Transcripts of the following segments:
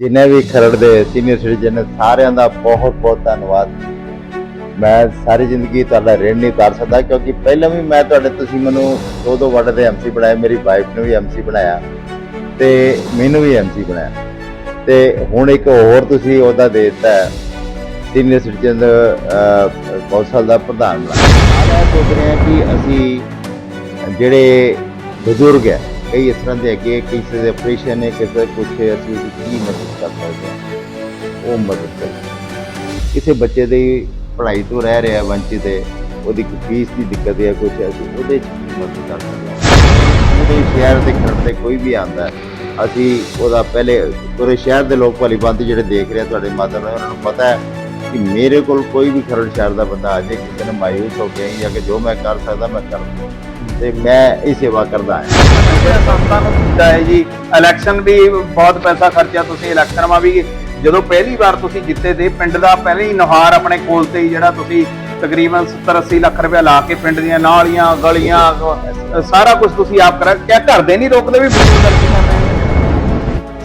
ਜਿੰਨੇ ਵੀ ਖਰੜ ਦੇ senior citizen ਨੇ, ਸਾਰਿਆਂ ਦਾ ਬਹੁਤ ਬਹੁਤ ਧੰਨਵਾਦ। ਮੈਂ ਸਾਰੀ ਜ਼ਿੰਦਗੀ ਤੁਹਾਡਾ ਰਿਣ ਨਹੀਂ ਉਤਾਰ ਸਕਦਾ, ਕਿਉਂਕਿ ਪਹਿਲਾਂ ਵੀ ਮੈਂ ਤੁਹਾਡੇ, ਤੁਸੀਂ ਮੈਨੂੰ ਦੋ ਦੋ ਵਰਡ ਦੇ ਐਮਸੀ ਬਣਾਇਆ ਮੇਰੀ ਵਾਈਫ ਨੂੰ ਵੀ ਐਮਸੀ ਬਣਾਇਆ ਤੇ ਮੈਨੂੰ ਵੀ ਐਮਸੀ ਬਣਾਇਆ। ਤੇ ਹੁਣ ਇੱਕ ਹੋਰ ਤੁਸੀਂ ਉਹਦਾ ਦੇ ਦਿੱਤਾ ਸੀਨੀਅਰ ਸਿਟੀਜ਼ਨ ਕੌਂਸਲ ਦਾ ਪ੍ਰਧਾਨ। ਬਣਾਇਆ ਮੈਂ ਸੋਚ ਰਿਹਾ ਕਿ ਅਸੀਂ ਜਿਹੜੇ ਬਜ਼ੁਰਗ ਹੈ ਕਈ ਇਸ ਤਰ੍ਹਾਂ ਦੇ ਹੈਗੇ ਕਿਸੇ ਦੇ ਆਪਰੇਸ਼ਨ ਹੈ ਕਿਸੇ ਦਾ ਕੁਛ ਹੈ ਅਸੀਂ ਉਹਦੀ ਕੀ ਮਦਦ ਕਰ ਸਕਦੇ ਹਾਂ। ਉਹ ਮਦਦ ਕਰ। ਕਿਸੇ ਬੱਚੇ ਦੀ ਪੜ੍ਹਾਈ ਤੋਂ ਰਹਿ ਰਿਹਾ ਵੰਚਿਤ ਹੈ ਉਹਦੀ ਕੋਈ ਫੀਸ ਦੀ ਦਿੱਕਤ ਹੈ ਕੁਛ ਹੈ, ਅਸੀਂ ਉਹਦੇ 'ਚ ਕੀ ਮਦਦ ਕਰ ਸਕਦੇ ਹਾਂ। ਪੂਰੇ ਸ਼ਹਿਰ ਦੇ ਖਰੜ ਤੇ ਕੋਈ ਵੀ ਆਂਦਾ ਅਸੀਂ ਉਹਦਾ ਪਹਿਲੇ ਪੂਰੇ ਸ਼ਹਿਰ ਦੇ ਲੋਕ ਭਲੀ ਭਾਂਤੀ ਜਿਹੜੇ ਦੇਖ ਰਹੇ ਤੁਹਾਡੇ ਮਾਤਾ ਨਾਲ ਉਹਨਾਂ ਨੂੰ ਪਤਾ ਹੈ ਕਿ ਮੇਰੇ ਕੋਲ ਕੋਈ ਵੀ ਖਰੜ ਸ਼ਹਿਰ ਦਾ ਬੰਦਾ ਆ ਜਾਏ, ਕਿਸੇ ਨੇ ਮਾਇੂਸ ਹੋ ਕੇ ਜਾਂ ਕਿ ਜੋ ਮੈਂ ਕਰ ਸਕਦਾ, ਮੈਂ ਕਰ ਕਰਦਾ ਤੇ ਮੈਂ ਇਹ ਸੇਵਾ ਕਰਦਾ ਹਾਂ। ਸੰਸਥਾ ਨੂੰ ਕੀਤਾ ਹੈ ਜੀ ਇਲੈਕਸ਼ਨ ਵੀ ਬਹੁਤ ਪੈਸਾ ਖਰਚਿਆ ਤੁਸੀਂ ਇਲੈਕਸ਼ਨ ਵੀ ਜਦੋਂ ਪਹਿਲੀ ਵਾਰ ਤੁਸੀਂ ਜਿੱਤੇ ਤੇ ਪਿੰਡ ਦਾ ਪਹਿਲੇ ਹੀ ਨੁਹਾਰ ਆਪਣੇ ਕੋਲ ਤੇ ਹੀ ਜਿਹੜਾ ਤੁਸੀਂ ਤਕਰੀਬਨ 70 80 ਲੱਖ ਰੁਪਏ ਲਾ ਕੇ ਪਿੰਡ ਦੀਆਂ ਨਾਲੀਆਂ ਗਲੀਆਂ ਸਾਰਾ ਕੁਝ ਤੁਸੀਂ ਆਪ ਕਰਾ ਕਿਆ ਘਰ ਦੇ ਨਹੀਂ ਰੋਕਦੇ ਵੀ?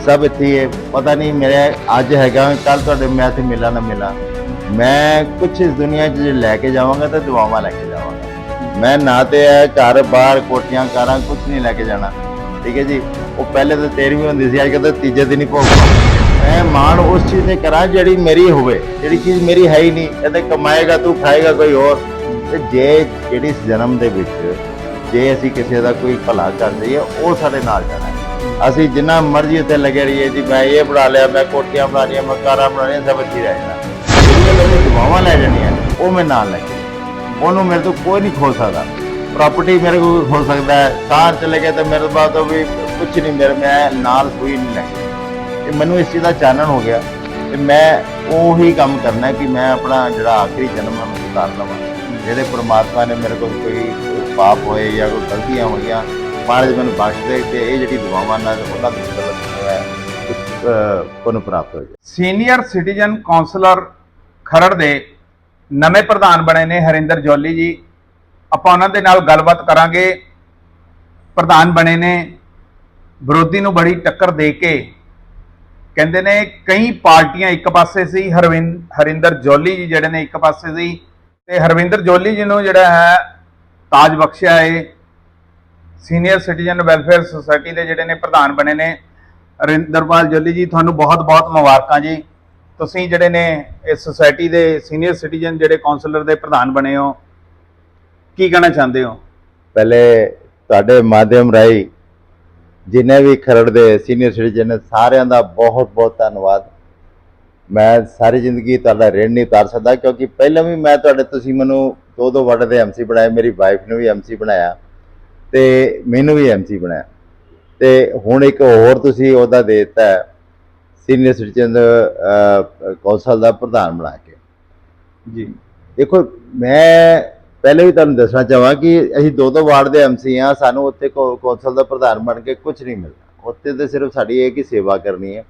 ਸਭ ਇੱਥੇ ਹੀ ਪਤਾ ਨਹੀਂ ਮੇਰੇ ਅੱਜ ਹੈਗਾ ਕੱਲ ਤੁਹਾਡੇ ਮੈਂ ਇੱਥੇ ਮਿਲਾ ਨਾ ਮਿਲਾ। ਮੈਂ ਕੁਝ ਇਸ ਦੁਨੀਆ 'ਚ ਜੇ ਲੈ ਕੇ ਜਾਵਾਂਗਾ ਤਾਂ ਦੁਆਵਾਂ ਲੈ ਕੇ ਮੈਂ ਨਾ ਤੇ ਇਹ ਘਰ ਬਾਹਰ ਕੋਠੀਆਂ, ਕਾਰਾਂ ਕੁਝ ਨਹੀਂ ਲੈ ਕੇ ਜਾਣਾ। ਠੀਕ ਹੈ ਜੀ? ਉਹ ਪਹਿਲੇ ਤਾਂ 13ਵੀਂ ਹੁੰਦੀ ਸੀ, ਅੱਜ ਕੱਲ੍ਹ ਤਾਂ ਤੀਜੇ ਦਿਨ ਹੀ ਭੋਗ ਮੈਂ ਮਾਣ ਉਸ ਚੀਜ਼ ਤੇ ਕਰਾਂ ਜਿਹੜੀ ਮੇਰੀ ਹੋਵੇ, ਜਿਹੜੀ ਚੀਜ਼ ਮੇਰੀ ਹੈ ਹੀ ਨਹੀਂ। ਇਹ ਕਮਾਏਗਾ, ਤੂੰ ਖਾਏਗਾ ਕੋਈ ਹੋਰ। ਤੇ ਜੇ ਜਿਹੜੀ ਇਸ ਜਨਮ ਦੇ ਵਿੱਚ, ਜੇ ਅਸੀਂ ਕਿਸੇ ਦਾ ਕੋਈ ਭਲਾ ਕਰ ਦਈਏ ਉਹ ਸਾਡੇ ਨਾਲ ਜਾਣਾ ਅਸੀਂ ਜਿੰਨਾ ਮਰਜ਼ੀ ਉੱਤੇ ਲੱਗੇ ਰਹੀਏ ਜੀ, ਮੈਂ ਇਹ ਬਣਾ ਲਿਆ, ਮੈਂ ਕੋਠੀਆਂ ਬਣਾ ਲਈਆਂ ਮੈਂ ਕਾਰਾਂ ਬਣਾ ਲਈਆਂ ਸਭ ਇੱਥੇ ਰਹਿ ਜਾਣਾ। ਜਿਹੜੀਆਂ ਮੇਰੇ ਦੁਆਵਾਂ ਲੈ ਜਾਣੀਆਂ, ਉਹ ਮੈਂ ਨਾਲ ਲੈ ਕੇ ਉਹਨੂੰ ਮੇਰੇ ਤੋਂ ਕੋਈ ਨਹੀਂ ਖੋ ਸਕਦਾ। ਪ੍ਰਾਪਰਟੀ ਮੇਰੇ ਕੋਲ ਖੋ ਸਕਦਾ ਹੈ। ਕਾਰ ਚਲੇ ਗਏ ਤਾਂ ਮੇਰੇ ਬਾਅਦ ਤੋਂ ਵੀ ਕੁਝ ਨਹੀਂ ਮੇਰੇ ਮੈਂ ਨਾਲ ਕੋਈ ਨਹੀਂ ਲੈ ਤੇ ਮੈਨੂੰ ਇਸ ਚੀਜ਼ ਦਾ ਚਾਨਣ ਹੋ ਗਿਆ। ਤੇ ਮੈਂ ਉਹੀ ਕੰਮ ਕਰਨਾ ਕਿ ਮੈਂ ਆਪਣਾ ਜਿਹੜਾ ਆਖਰੀ ਜਨਮ ਹੈ, ਉਹਨੂੰ ਉਤਾਰ ਲਵਾਂ। ਜਿਹੜੇ ਪ੍ਰਮਾਤਮਾ ਨੇ ਮੇਰੇ ਕੋਲ ਕੋਈ ਪਾਪ ਹੋਏ ਜਾਂ ਕੋਈ ਗਲਤੀਆਂ ਹੋਈਆਂ, ਮਹਾਰਾਜ ਮੈਨੂੰ ਬਖਸ਼ ਦੇ ਤੇ ਇਹ ਜਿਹੜੀ ਦੁਆਵਾਂ ਨਾਲ ਉਹਨਾਂ ਦੀ ਮਦਦ ਹੈ ਪੁਨ ਪ੍ਰਾਪਤ ਹੋ ਸੀਨੀਅਰ ਸਿਟੀਜ਼ਨ ਕਾਉਂਸਲਰ ਖਰੜ ਦੇ ਨਵੇਂ ਪ੍ਰਧਾਨ ਬਣੇ ਨੇ ਹਰਿੰਦਰ ਜੋਲੀ ਜੀ। ਆਪਾਂ ਉਹਨਾਂ ਦੇ ਨਾਲ ਗੱਲਬਾਤ ਕਰਾਂਗੇ। ਪ੍ਰਧਾਨ ਬਣੇ ਨੇ। ਵਿਰੋਧੀ ਨੂੰ ਬੜੀ ਟੱਕਰ ਦੇ ਕੇ ਕਹਿੰਦੇ ਨੇ ਕਈ ਪਾਰਟੀਆਂ ਇੱਕ ਪਾਸੇ ਸੀ ਹਰਵਿੰਦ ਹਰਿੰਦਰ ਜੋਲੀ ਜੀ ਜਿਹੜੇ ਨੇ ਇੱਕ ਪਾਸੇ ਸੀ। ਤੇ ਹਰਵਿੰਦਰ ਜੋਲੀ ਜੀ ਨੂੰ ਜਿਹੜਾ ਹੈ ਤਾਜ ਬਖਸ਼ਿਆ ਏ। ਸੀਨੀਅਰ ਸਿਟੀਜ਼ਨ ਵੈਲਫੇਅਰ ਸੁਸਾਇਟੀ ਦੇ ਜਿਹੜੇ ਨੇ ਪ੍ਰਧਾਨ ਬਣੇ ਨੇ। ਰਿੰਦਰਪਾਲ ਜੋਲੀ ਜੀ, ਤੁਹਾਨੂੰ ਬਹੁਤ-ਬਹੁਤ ਮੁਬਾਰਕਾਂ ਜੀ। ਤੁਸੀਂ ਜਿਹੜੇ ਨੇ ਇਸ ਸੁਸਾਇਟੀ ਦੇ ਸੀਨੀਅਰ ਸਿਟੀਜ਼ਨ ਜਿਹੜੇ ਕਾਉਂਸਲਰ ਦੇ ਪ੍ਰਧਾਨ ਬਣੇ ਹੋ, ਕੀ ਕਹਿਣਾ ਚਾਹੁੰਦੇ ਹੋ? ਪਹਿਲੇ ਤੁਹਾਡੇ ਮਾਧਿਅਮ ਰਾਹੀਂ ਜਿੰਨੇ ਵੀ ਖਰੜ ਦੇ ਸੀਨੀਅਰ ਸਿਟੀਜ਼ਨ ਨੇ ਸਾਰਿਆਂ ਦਾ ਬਹੁਤ ਬਹੁਤ ਧੰਨਵਾਦ। ਮੈਂ ਸਾਰੀ ਜ਼ਿੰਦਗੀ ਤੁਹਾਡਾ ਰਿਣ ਨਹੀਂ ਉਤਾਰ ਸਕਦਾ ਕਿਉਂਕਿ ਪਹਿਲਾਂ ਵੀ ਮੈਂ ਤੁਹਾਡੇ, ਤੁਸੀਂ ਮੈਨੂੰ ਦੋ ਦੋ ਵਰਡ ਦੇ ਐਮਸੀ ਬਣਾਏ, ਮੇਰੀ ਵਾਈਫ ਨੂੰ ਵੀ ਐਮਸੀ ਬਣਾਇਆ ਤੇ ਮੈਨੂੰ ਵੀ ਐਮਸੀ ਬਣਾਇਆ। ਤੇ ਹੁਣ ਇੱਕ ਹੋਰ ਤੁਸੀਂ ਉਹਦਾ ਦੇ ਦਿੱਤਾ ਸੀਨੀਅਰ ਸਿਟੀਜ਼ਨ ਕੌਂਸਲ ਦਾ ਪ੍ਰਧਾਨ ਬਣਾ ਕੇ। ਜੀ। ਦੇਖੋ ਮੈਂ ਪਹਿਲੇ ਵੀ ਤੁਹਾਨੂੰ ਦੱਸਣਾ ਚਾਹਾਂ ਕਿ ਅਸੀਂ ਦੋ ਦੋ ਵਾਰਡ ਦੇ ਐਮਸੀ ਆ ਸਾਨੂੰ ਉੱਥੇ ਕੌਂਸਲ ਦਾ ਪ੍ਰਧਾਨ ਬਣ ਕੇ ਕੁਝ ਨਹੀਂ ਮਿਲਦਾ। ਉੱਥੇ ਤੇ ਸਿਰਫ ਸਾਡੀ ਇਹ ਕਿ ਸੇਵਾ ਕਰਨੀ ਹੈ।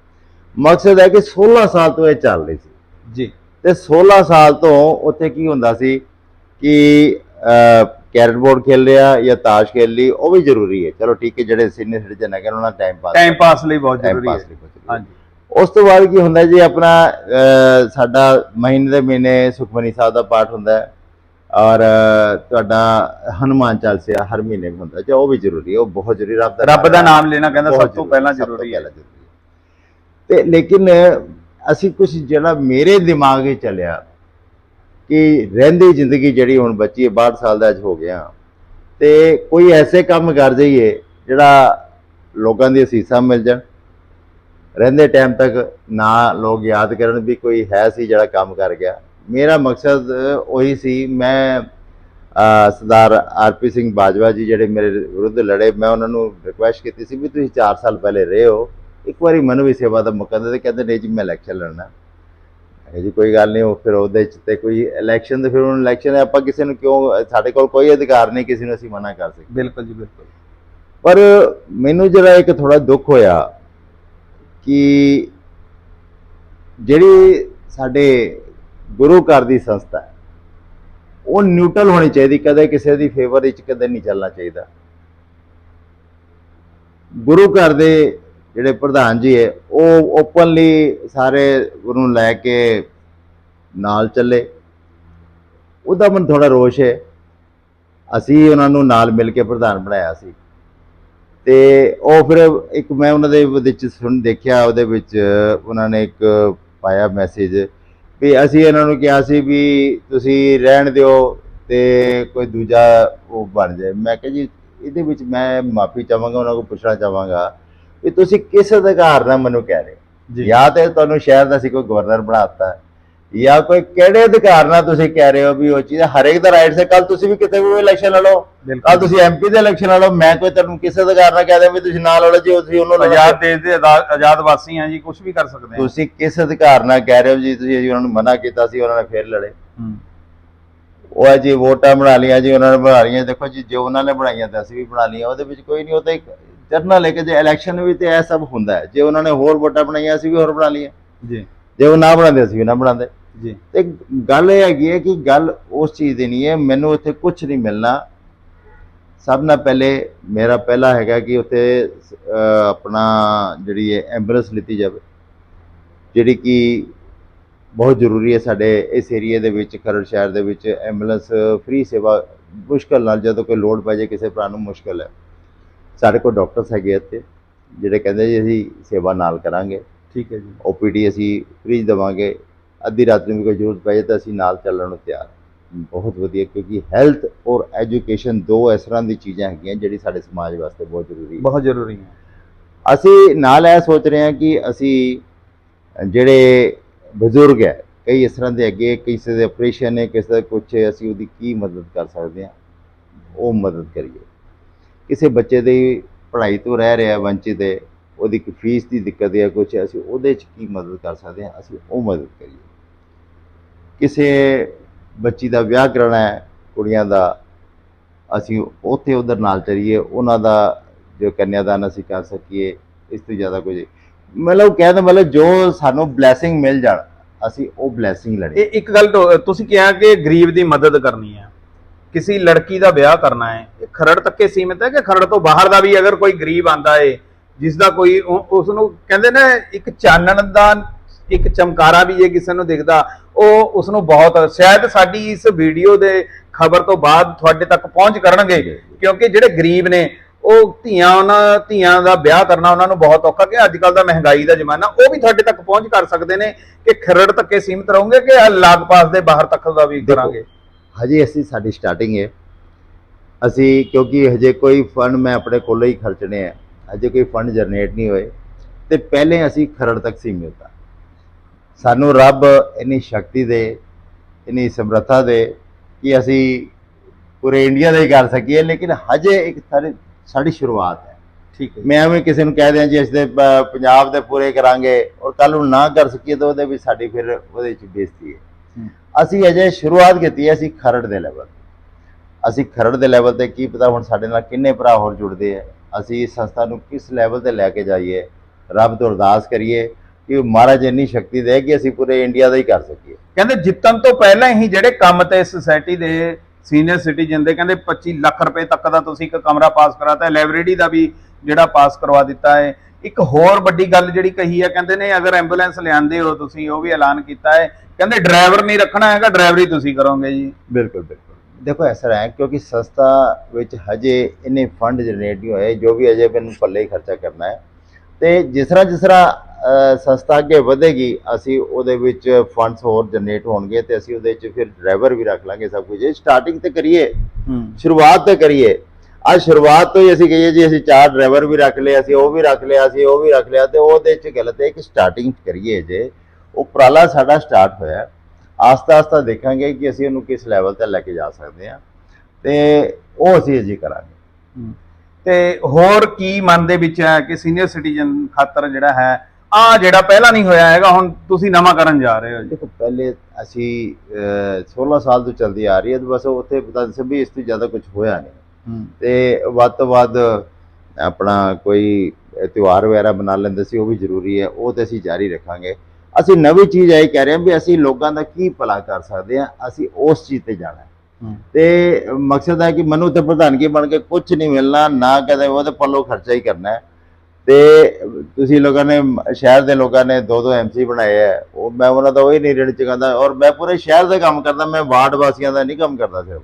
ਮਕਸਦ ਹੈ ਕਿ 16 ਸਾਲ ਤੋਂ ਇਹ ਚੱਲ ਰਹੀ ਸੀ। ਜੀ। ਤੇ 16 ਸਾਲ ਤੋਂ ਉੱਥੇ ਕੀ ਹੁੰਦਾ ਸੀ ਕਿ ਕੈਰਟ ਬੋਰਡ ਖੇਲ ਲਿਆ ਜਾਂ ਤਾਸ਼ ਖੇਲ ਲਈ ਉਹ ਵੀ ਜ਼ਰੂਰੀ ਹੈ। ਚਲੋ ਠੀਕ ਹੈ ਜਿਹੜੇ ਸੀਨੀਅਰ ਸਿਟੀਜ਼ਨ ਹੈਗੇ ਉਹਨਾਂ ਦਾ ਟਾਈਮ ਪਾਸ ਟਾਈਮ ਪਾਸ ਲਈ ਬਹੁਤ ਜ਼ਰੂਰੀ ਹੈ। ਹਾਂਜੀ। ਉਸ ਤੋਂ ਬਾਅਦ ਕੀ ਹੁੰਦਾ ਜੀ ਆਪਣਾ ਸਾਡਾ ਮਹੀਨੇ ਦੇ ਮਹੀਨੇ ਸੁਖਮਨੀ ਸਾਹਿਬ ਦਾ ਪਾਠ ਹੁੰਦਾ ਹੈ ਔਰ ਤੁਹਾਡਾ ਹਨੂਮਾਨ ਚਾਲੀਸਾ ਹਰ ਮਹੀਨੇ ਹੁੰਦਾ ਜੇ ਉਹ ਵੀ ਜ਼ਰੂਰੀ ਹੈ ਉਹ ਬਹੁਤ ਜ਼ਰੂਰੀ ਰੱਬ ਦਾ ਰੱਬ ਦਾ ਨਾਮ ਲੈਣਾ ਕਹਿੰਦਾ ਸਭ ਤੋਂ ਪਹਿਲਾਂ ਜ਼ਰੂਰੀ ਹੈ। ਤੇ ਲੇਕਿਨ ਅਸੀਂ ਕੁਝ ਜਿਹੜਾ ਮੇਰੇ ਦਿਮਾਗ ਵਿੱਚ ਚੱਲਿਆ ਕਿ ਰਹਿੰਦੀ ਜ਼ਿੰਦਗੀ ਜਿਹੜੀ ਹੁਣ ਬੱਚੀ ਹੈ 62 ਸਾਲ ਦਾ ਅੱਜ ਹੋ ਗਿਆ। ਤੇ ਕੋਈ ਐਸੇ ਕੰਮ ਕਰ ਜਾਈਏ ਜਿਹੜਾ ਲੋਕਾਂ ਦੀ ਅਸੀਸਾਂ ਮਿਲ ਜਾਣ। ਰਹਿੰਦੇ ਟਾਈਮ ਤੱਕ ਨਾ ਲੋਕ ਯਾਦ ਕਰਨ ਵੀ ਕੋਈ ਹੈ ਸੀ ਜਿਹੜਾ ਕੰਮ ਕਰ ਗਿਆ। ਮੇਰਾ ਮਕਸਦ ਉਹੀ ਸੀ ਮੈਂ ਸਰਦਾਰ ਆਰਪੀ ਸਿੰਘ ਬਾਜਵਾ ਜੀ ਜਿਹੜੇ ਮੇਰੇ ਵਿਰੁੱਧ ਲੜੇ ਮੈਂ ਉਹਨਾਂ ਨੂੰ ਰਿਕੁਐਸਟ ਕੀਤੀ ਸੀ ਵੀ ਤੁਸੀਂ 4 ਸਾਲ ਪਹਿਲੇ ਰਹੇ ਹੋ ਇੱਕ ਵਾਰੀ ਮੈਨੂੰ ਵੀ ਸੇਵਾ ਦਾ ਮੌਕਾ ਦੇ ਤੇ ਕਹਿੰਦੇ ਨਹੀਂ ਜੀ ਮੈਂ ਇਲੈਕਸ਼ਨ ਲੜਨਾ। ਕਿਹਾ ਜੀ ਕੋਈ ਗੱਲ ਨਹੀਂ ਉਹ ਫਿਰ ਉਹਦੇ ਚ ਤੇ ਕੋਈ ਇਲੈਕਸ਼ਨ ਦੇ ਫਿਰ ਹੁਣ ਇਲੈਕਸ਼ਨ ਆਪਾਂ ਕਿਸੇ ਨੂੰ ਕਿਉਂ ਸਾਡੇ ਕੋਲ ਕੋਈ ਅਧਿਕਾਰ ਨਹੀਂ ਕਿਸੇ ਨੂੰ ਅਸੀਂ ਮਨਾ ਕਰ ਸਕਦੇ ਬਿਲਕੁਲ ਜੀ ਬਿਲਕੁਲ। ਪਰ ਮੈਨੂੰ ਜਿਹੜਾ ਇੱਕ ਥੋੜਾ ਦੁੱਖ ਹੋਇਆ। ਕਿ ਜਿਹੜੀ ਸਾਡੇ ਗੁਰੂ ਘਰ ਦੀ ਸੰਸਥਾ ਹੈ, ਉਹ ਨਿਊਟਰਲ ਹੋਣੀ ਚਾਹੀਦੀ, ਕਦੇ ਕਿਸੇ ਦੀ ਫੇਵਰ ਵਿੱਚ ਕਦੇ ਨਹੀਂ ਚੱਲਣਾ ਚਾਹੀਦਾ। ਗੁਰੂ ਘਰ ਦੇ ਜਿਹੜੇ ਪ੍ਰਧਾਨ ਜੀ ਹੈ, ਉਹ ਓਪਨਲੀ ਸਾਰੇ ਉਹਨੂੰ ਲੈ ਕੇ ਨਾਲ ਚੱਲੇ। ਉਹਦਾ ਮਨ ਥੋੜਾ ਰੋਸ਼ ਹੈ। ਅਸੀਂ ਉਹਨਾਂ ਨੂੰ ਨਾਲ ਮਿਲ ਕੇ ਪ੍ਰਧਾਨ ਬਣਾਇਆ ਸੀ। ਤੇ ਉਹ ਫਿਰ ਇੱਕ ਮੈਂ ਉਹਨਾਂ ਦੇ ਵਿੱਚ ਸੁਣ ਦੇਖਿਆ ਉਹਦੇ ਵਿੱਚ ਉਹਨਾਂ ਨੇ ਇੱਕ ਪਾਇਆ ਮੈਸੇਜ ਵੀ ਅਸੀਂ ਇਹਨਾਂ ਨੂੰ ਕਿਹਾ ਸੀ ਵੀ ਤੁਸੀਂ ਰਹਿਣ ਦਿਓ ਤੇ ਕੋਈ ਦੂਜਾ ਉਹ ਬਣ ਜਾਏ। ਮੈਂ ਕਿਹਾ ਜੀ ਇਹਦੇ ਵਿੱਚ ਮੈਂ ਮਾਫੀ ਚਾਹਾਂਗਾ ਉਹਨਾਂ ਕੋਲ ਪੁੱਛਣਾ ਚਾਹਾਂਗਾ ਵੀ ਤੁਸੀਂ ਕਿਸ ਅਧਿਕਾਰ ਨਾਲ ਮੈਨੂੰ ਕਹਿ ਰਹੇ ਹੋ? ਜਾਂ। ਤੇ ਤੁਹਾਨੂੰ ਸ਼ਹਿਰ ਦਾ ਸੀ ਕੋਈ ਗਵਰਨਰ ਬਣਾਤਾ ਜਾਂ ਕੋਈ ਕਿਹੜੇ ਅਧਿਕਾਰ ਨਾਲ ਤੁਸੀਂ ਕਹਿ ਰਹੇ ਹੋ ਵੀ ਉਹ ਚੀਜ਼ ਹਰੇਕ ਦਾ ਰਾਈਟ ਹੈ ਕੱਲ ਤੁਸੀਂ ਵੀ ਕਿਤੇ ਵੀ ਇਲੈਕਸ਼ਨ ਲੜੋ। ਕੱਲ ਤੁਸੀਂ ਐਮਪੀ ਦੇ ਇਲੈਕਸ਼ਨ ਲੜੋ ਮੈਂ ਕੋਈ ਤੁਹਾਨੂੰ ਕਿਸ ਅਧਿਕਾਰ ਨਾਲ ਕਹਿ ਦਿਆਂ ਵੀ ਤੁਸੀਂ ਨਾਲ ਲੜੋ ਜੀ ਤੁਸੀਂ ਉਹਨੂੰ। ਆਜ਼ਾਦ ਦੇਸ਼ ਦੇ ਆਜ਼ਾਦ ਵਾਸੀ ਆ ਜੀ ਕੁਝ ਵੀ ਕਰ ਸਕਦੇ ਆ ਤੁਸੀਂ ਕਿਸ ਅਧਿਕਾਰ ਨਾਲ ਕਹਿ ਰਹੇ ਹੋ ਜੀ ਤੁਸੀਂ ਉਹਨਾਂ ਨੂੰ ਮਨਾ ਕੀਤਾ ਸੀ ਉਹਨਾਂ ਨੇ ਫੇਰ ਲੜੇ। ਉਹ ਜੀ ਵੋਟਾਂ ਬਣਾ ਲਈਆਂ ਜੀ ਉਹਨਾਂ ਨੇ ਬਣਾ ਲਈਆਂ। ਦੇਖੋ ਜੀ ਜੋ ਉਹਨਾਂ ਨੇ ਬਣਾਈਆਂ ਤਾਂ ਅਸੀਂ ਵੀ ਬਣਾ ਲਈਆਂ ਉਹਦੇ ਵਿੱਚ ਕੋਈ ਨਹੀਂ ਉਹ ਤਾਂ ਇੱਕ ਜਰਨਲ ਹੈ ਕਿ ਜੇ ਇਲੈਕਸ਼ਨ ਵੀ ਤੇ ਇਹ ਸਭ ਹੁੰਦਾ ਹੈ। ਜੇ ਉਹਨਾਂ ਨੇ ਹੋਰ ਵੋਟਾਂ ਬਣਾਈਆਂ ਅਸੀਂ ਵੀ ਹੋਰ ਬਣਾ ਲਈਆਂ। ਜੀ। ਜੇ ਉਹ ਨਾ ਬਣਾਉਂਦੇ ਅਸੀਂ ਵੀ ਨਾ ਬਣਾਉਂਦੇ। ਜੀ। ਤੇ ਗੱਲ ਇਹ ਹੈਗੀ ਹੈ ਕਿ ਗੱਲ ਉਸ ਚੀਜ਼ ਦੀ ਨਹੀਂ ਹੈ ਮੈਨੂੰ ਉੱਥੇ ਕੁਝ ਨਹੀਂ ਮਿਲਣਾ। ਸਭ ਨਾਲ ਪਹਿਲੇ ਮੇਰਾ ਪਹਿਲਾ ਹੈਗਾ ਕਿ ਉੱਥੇ ਆਪਣਾ ਜਿਹੜੀ ਹੈ ਐਂਬੂਲੈਂਸ ਲਿੱਤੀ ਜਾਵੇ ਜਿਹੜੀ ਕਿ ਬਹੁਤ ਜ਼ਰੂਰੀ ਹੈ ਸਾਡੇ ਇਸ ਏਰੀਏ ਦੇ ਵਿੱਚ ਖਰੜ ਸ਼ਹਿਰ ਦੇ ਵਿੱਚ ਐਂਬੂਲੈਂਸ ਫ੍ਰੀ ਸੇਵਾ ਮੁਸ਼ਕਲ ਨਾਲ ਜਦੋਂ ਕੋਈ ਲੋਡ ਪੈ ਜਾਏ ਕਿਸੇ ਭਰਾ ਨੂੰ ਮੁਸ਼ਕਲ ਹੈ। ਸਾਡੇ ਕੋਲ ਡਾਕਟਰਸ ਹੈਗੇ ਇੱਥੇ ਜਿਹੜੇ ਕਹਿੰਦੇ ਜੀ ਅਸੀਂ ਸੇਵਾ ਨਾਲ ਕਰਾਂਗੇ। ਠੀਕ ਹੈ ਜੀ। ਓਪੀਡੀ ਅਸੀਂ ਫ੍ਰੀ ਦੇਵਾਂਗੇ। ਅੱਧੀ ਰਾਤ ਨੂੰ ਵੀ ਕੋਈ ਜ਼ਰੂਰਤ ਪੈ ਜਾਏ ਤਾਂ ਅਸੀਂ ਨਾਲ ਚੱਲਣ ਨੂੰ ਤਿਆਰ। ਬਹੁਤ ਵਧੀਆ ਕਿਉਂਕਿ ਹੈਲਥ ਔਰ ਐਜੂਕੇਸ਼ਨ ਦੋ ਇਸ ਤਰ੍ਹਾਂ ਦੀ ਚੀਜ਼ਾਂ ਹੈਗੀਆਂ ਜਿਹੜੀ ਸਾਡੇ ਸਮਾਜ ਵਾਸਤੇ ਬਹੁਤ ਜ਼ਰੂਰੀ ਹੈ। ਬਹੁਤ ਜ਼ਰੂਰੀ ਹੈ। ਅਸੀਂ ਨਾਲ ਇਹ ਸੋਚ ਰਹੇ ਹਾਂ ਕਿ ਅਸੀਂ ਜਿਹੜੇ ਬਜ਼ੁਰਗ ਹੈ ਕਈ ਇਸ ਤਰ੍ਹਾਂ ਦੇ ਅੱਗੇ ਕਿਸੇ ਦੇ ਆਪਰੇਸ਼ਨ ਹੈ ਕਿਸੇ ਦਾ ਕੁਛ ਹੈ ਅਸੀਂ ਉਹਦੀ ਕੀ ਮਦਦ ਕਰ ਸਕਦੇ ਹਾਂ? ਉਹ ਮਦਦ ਕਰੀਏ। ਕਿਸੇ ਬੱਚੇ ਦੀ ਪੜ੍ਹਾਈ ਤੋਂ ਰਹਿ ਰਿਹਾ ਵੰਚਿਤ ਹੈ ਉਹਦੀ ਕੋਈ ਫੀਸ ਦੀ ਦਿੱਕਤ ਹੈ ਹੈ, ਅਸੀਂ ਉਹਦੇ 'ਚ ਕੀ ਮਦਦ ਕਰ ਸਕਦੇ ਹਾਂ? ਅਸੀਂ ਉਹ ਮਦਦ ਕਰੀਏ। ਕਿਸੇ ਬੱਚੀ ਦਾ ਵਿਆਹ ਕਰਾਉਣਾ ਹੈ, ਕੁੜੀਆਂ ਦਾ, ਅਸੀਂ ਉੱਥੇ ਉਧਰ ਨਾਲ ਚਲੀਏ, ਉਹਨਾਂ ਦਾ ਜੋ ਕੰਨਿਆਦਾਨ ਅਸੀਂ ਕਰ ਸਕੀਏ, ਇਸ ਤੋਂ ਜ਼ਿਆਦਾ ਕੁਝ ਮਤਲਬ ਕਹਿ ਮਤਲਬ ਜੋ ਸਾਨੂੰ ਬਲੇਸਿੰਗ ਮਿਲ ਜਾਣ, ਅਸੀਂ ਉਹ ਬਲੇਸਿੰਗ ਲੜੇ ਇਹ ਇੱਕ ਗੱਲ ਤੋਂ- ਤੁਸੀਂ ਕਿਹਾ ਕਿ ਗਰੀਬ ਦੀ ਮਦਦ ਕਰਨੀ ਹੈ। ਕਿਸੇ ਲੜਕੀ ਦਾ ਵਿਆਹ ਕਰਨਾ ਹੈ, ਇਹ ਖਰੜ ਤੱਕ ਤੱਕੇ ਸੀਮਿਤ ਹੈ ਕਿ ਖਰੜ ਤੋਂ ਬਾਹਰ ਦਾ ਵੀ ਅਗਰ ਕੋਈ ਗਰੀਬ ਆਂਦਾ ਏ ਜਿਸ ਦਾ ਕੋਈ ਉਸ ਨੂੰ ਕਹਿੰਦੇ ਨੇ ਇੱਕ ਚਾਨਣ ਦਾ ਇੱਕ ਚਮਕਾਰਾ ਵੀ ਜੇ ਕਿਸੇ ਨੂੰ ਦਿਖਦਾ ਉਹ ਉਸ ਨੂੰ ਬਹੁਤ ਸ਼ਾਇਦ ਸਾਡੀ ਇਸ ਵੀਡੀਓ ਦੇ ਖਬਰ ਤੋਂ ਬਾਅਦ ਤੁਹਾਡੇ ਤੱਕ ਪਹੁੰਚ ਕਰਨਗੇ ਕਿਉਂਕਿ ਜਿਹੜੇ ਗਰੀਬ ਨੇ ਉਹ ਧੀਆਂ ਉਹਨਾਂ ਧੀਆਂ ਦਾ ਵਿਆਹ ਕਰਨਾ ਉਹਨਾਂ ਨੂੰ ਬਹੁਤ ਔਖਾ ਕਿ ਅੱਜ ਕੱਲ ਦਾ ਮਹਿੰਗਾਈ ਦਾ ਜ਼ਮਾਨਾ ਉਹ ਵੀ ਤੁਹਾਡੇ ਤੱਕ ਪਹੁੰਚ ਕਰ ਸਕਦੇ ਨੇ ਕਿ ਖਰੜ ਤੱਕੇ ਸੀਮਿਤ ਰਹੋਗੇ ਕਿ ਲਾਗ ਪਾਸ ਦੇ ਬਾਹਰ ਤੱਕ ਦਾ ਵੀ ਕਰਾਂਗੇ? ਹਜੇ ਅਸੀਂ ਸਾਡੀ ਸਟਾਰਟਿੰਗ ਹੈ ਅਸੀਂ ਕਿਉਂਕਿ ਹਜੇ ਕੋਈ ਫੰਡ ਮੈਂ ਆਪਣੇ ਕੋਲੋਂ ਹੀ ਖਰਚਣੇ ਆ। ਹਜੇ ਕੋਈ ਫੰਡ ਜਨਰੇਟ ਨਹੀਂ ਹੋਏ। ਤੇ ਪਹਿਲੇ ਅਸੀਂ ਖਰੜ ਤੱਕ ਸੀਮਿਤ ਹਾਂ ਸਾਨੂੰ ਰੱਬ ਇੰਨੀ ਸ਼ਕਤੀ ਦੇ ਇੰਨੀ ਸਮਰੱਥਾ ਦੇ ਕਿ ਅਸੀਂ ਪੂਰੇ ਇੰਡੀਆ ਦਾ ਹੀ ਕਰ ਸਕੀਏ ਲੇਕਿਨ ਹਜੇ ਇੱਕ ਸਾਡੀ ਸਾਡੀ ਸ਼ੁਰੂਆਤ ਹੈ। ਠੀਕ ਹੈ ਮੈਂ ਐਵੇਂ ਕਿਸੇ ਨੂੰ ਕਹਿ ਦਿਆਂ ਜੀ ਅਸੀਂ ਪੰਜਾਬ ਦੇ ਪੂਰੇ ਕਰਾਂਗੇ ਔਰ ਕੱਲ ਨੂੰ ਨਾ ਕਰ ਸਕੀਏ ਤਾਂ ਉਹਦੇ ਵਿੱਚ ਸਾਡੀ ਫਿਰ ਉਹਦੇ ਚ ਬੇਇੱਜ਼ਤੀ ਹੈ। ਹੂੰ। ਅਸੀਂ ਅਜੇ ਸ਼ੁਰੂਆਤ ਕੀਤੀ ਹੈ ਅਸੀਂ ਖਰੜ ਦੇ ਲੈਵਲ ਅਸੀਂ ਖਰੜ ਦੇ ਲੈਵਲ ਤੇ ਕੀ ਪਤਾ ਹੁਣ ਸਾਡੇ ਨਾਲ ਕਿੰਨੇ ਭਰਾ ਹੋਰ ਜੁੜਦੇ ਆ ਅਸੀਂ ਇਸ ਸੰਸਥਾ ਨੂੰ ਕਿਸ ਲੈਵਲ ਤੇ ਲੈ ਕੇ ਜਾਈਏ ਰੱਬ ਤੋਂ ਅਰਦਾਸ ਕਰੀਏ ਕਿ ਮਹਾਰਾਜ ਇੰਨੀ ਸ਼ਕਤੀ ਦੇ ਕਿ ਅਸੀਂ ਪੂਰੇ ਇੰਡੀਆ ਦਾ ਹੀ ਕਰ ਸਕੀਏ। ਕਹਿੰਦੇ ਜਿੱਤਣ ਤੋਂ ਪਹਿਲਾਂ ਹੀ ਜਿਹੜੇ ਕੰਮ ਤੇ ਸੁਸਾਇਟੀ ਦੇ ਸੀਨੀਅਰ ਸਿਟੀਜ਼ਨ ਦੇ ਕਹਿੰਦੇ 25 ਲੱਖ ਰੁਪਏ ਤੱਕ ਦਾ ਤੁਸੀਂ ਇੱਕ ਕਮਰਾ ਪਾਸ ਕਰਾਤਾ ਹੈ ਲਾਇਬ੍ਰੇਰੀ ਦਾ ਵੀ ਜਿਹੜਾ ਪਾਸ ਕਰਵਾ ਦਿੱਤਾ ਹੈ। ਇੱਕ ਹੋਰ ਵੱਡੀ ਗੱਲ ਜਿਹੜੀ ਕਹੀ ਹੈ ਕਹਿੰਦੇ ਨੇ ਅਗਰ ਐਂਬੂਲੈਂਸ ਲਿਆਂਦੇ ਹੋ ਤੁਸੀਂ ਉਹ ਵੀ ਐਲਾਨ ਕੀਤਾ ਹੈ। ਕਹਿੰਦੇ ਡਰਾਈਵਰ ਨਹੀਂ ਰੱਖਣਾ ਹੈਗਾ ਡਰਾਈਵਰੀ ਤੁਸੀਂ ਕਰੋਗੇ ਜੀ। ਬਿਲਕੁਲ ਬਿਲਕੁਲ। ਦੇਖੋ ਐਸਾ ਹੈ ਕਿਉਂਕਿ ਸੰਸਥਾ ਵਿੱਚ ਹਜੇ ਇੰਨੇ ਫੰਡ ਜਨਰੇਟ ਨਹੀਂ ਹੋਏ ਜੋ ਵੀ ਅਜੇ ਮੈਨੂੰ ਪੱਲੇ ਹੀ ਖਰਚਾ ਕਰਨਾ ਹੈ। ਤੇ ਜਿਸ ਤਰ੍ਹਾਂ ਜਿਸ ਤਰ੍ਹਾਂ ਸੰਸਥਾ ਅੱਗੇ ਵਧੇਗੀ ਅਸੀਂ ਉਹਦੇ ਵਿੱਚ ਫੰਡਸ ਹੋਰ ਜਨਰੇਟ ਹੋਣਗੇ ਤੇ ਅਸੀਂ ਉਹਦੇ ਵਿੱਚ ਫਿਰ ਡਰਾਈਵਰ ਵੀ ਰੱਖ ਲਾਂਗੇ ਸਭ ਕੁਝ। ਸਟਾਰਟਿੰਗ ਤੇ ਕਰੀਏ ਸ਼ੁਰੂਆਤ ਤੇ ਕਰੀਏ। ਅੱਜ ਸ਼ੁਰੂਆਤ ਤੋਂ ਹੀ ਅਸੀਂ ਕਹੀਏ ਜੀ ਅਸੀਂ ਚਾਰ ਡਰਾਈਵਰ ਵੀ ਰੱਖ ਲਏ ਅਸੀਂ ਉਹ ਵੀ ਰੱਖ ਲਿਆ ਅਸੀਂ ਉਹ ਵੀ ਰੱਖ ਲਿਆ ਤੇ ਉਹਦੇ ਚ ਗਲਤ ਹੈ ਕਿ ਸਟਾਰਟਿੰਗ ਕਰੀਏ ਜੇ। ਉਹ ਉਪਰਾਲਾ ਸਾਡਾ ਸਟਾਰਟ ਹੋਇਆ। ਆਸਤਾ ਆਸਤਾ ਦੇਖਾਂਗੇ ਕਿ ਅਸੀਂ ਉਹਨੂੰ ਕਿਸ ਲੈਵਲ ਤੇ ਲੈ ਕੇ ਜਾ ਸਕਦੇ ਹਾਂ। ਤੇ ਉਹ ਅਸੀਂ ਅਜੀ ਕਰਾਂਗੇ। ਤੇ ਹੋਰ ਕੀ ਮਨ ਦੇ ਵਿੱਚ ਹੈ ਕਿ ਸੀਨੀਅਰ ਸਿਟੀਜ਼ਨ ਖਾਤਰ ਜਿਹੜਾ ਹੈ ਆ ਜਿਹੜਾ ਪਹਿਲਾਂ ਨਹੀਂ ਹੋਇਆ ਹੈਗਾ ਹੁਣ ਤੁਸੀਂ ਨਵਾਂ ਕਰਨ ਜਾ ਰਹੇ ਹੋ ਜੀ। ਦੇਖੋ ਪਹਿਲੇ ਅਸੀਂ ਅਹ, 16 ਸਾਲ ਤੋਂ ਚੱਲਦੀ ਆ ਰਹੀ ਹੈ ਤੇ ਬਸ ਉੱਥੇ ਪਤਾ ਨਹੀਂ ਸੀ ਵੀ ਇਸ ਤੋਂ ਜ਼ਿਆਦਾ ਕੁਝ ਹੋਇਆ ਨਹੀਂ। ਤੇ ਵੱਧ ਤੋਂ ਵੱਧ ਆਪਣਾ ਕੋਈ ਤਿਉਹਾਰ ਵਗੈਰਾ ਬਣਾ ਲੈਂਦੇ ਸੀ ਉਹ ਵੀ ਜ਼ਰੂਰੀ ਹੈ ਉਹ ਤੇ ਅਸੀਂ ਜਾਰੀ ਰੱਖਾਂਗੇ। ਅਸੀਂ ਨਵੀਂ ਚੀਜ਼ ਇਹ ਕਹਿ ਰਹੇ ਹਾਂ ਵੀ ਅਸੀਂ ਲੋਕਾਂ ਦਾ ਕੀ ਭਲਾ ਕਰ ਸਕਦੇ ਹਾਂ ਅਸੀਂ ਉਸ ਚੀਜ਼ ਤੇ ਜਾਣਾ ਹੈ। ਤੇ ਮਕਸਦ ਹੈ ਕਿ ਮੈਨੂੰ ਤੇ ਪ੍ਰਧਾਨਗੀ ਬਣ ਕੇ ਕੁਝ ਨਹੀਂ ਮਿਲਣਾ ਨਾ ਕਦੇ ਉਹਦੇ ਪੱਲੋਂ ਖਰਚਾ ਹੀ ਕਰਨਾ ਹੈ। ਤੇ ਤੁਸੀਂ ਲੋਕਾਂ ਨੇ ਸ਼ਹਿਰ ਦੇ ਲੋਕਾਂ ਨੇ ਦੋ ਦੋ ਐਮਸੀ ਬਣਾਏ ਹੈ ਉਹ ਮੈਂ ਉਹਨਾਂ ਦਾ ਉਹ ਹੀ ਨਹੀਂ ਰਿਣ ਚੁਕਾਉਂਦਾ ਔਰ ਮੈਂ ਪੂਰੇ ਸ਼ਹਿਰ ਦਾ ਕੰਮ ਕਰਦਾ ਮੈਂ ਵਾਰਡ ਵਾਸੀਆਂ ਦਾ ਨਹੀਂ ਕੰਮ ਕਰਦਾ ਸਿਰਫ।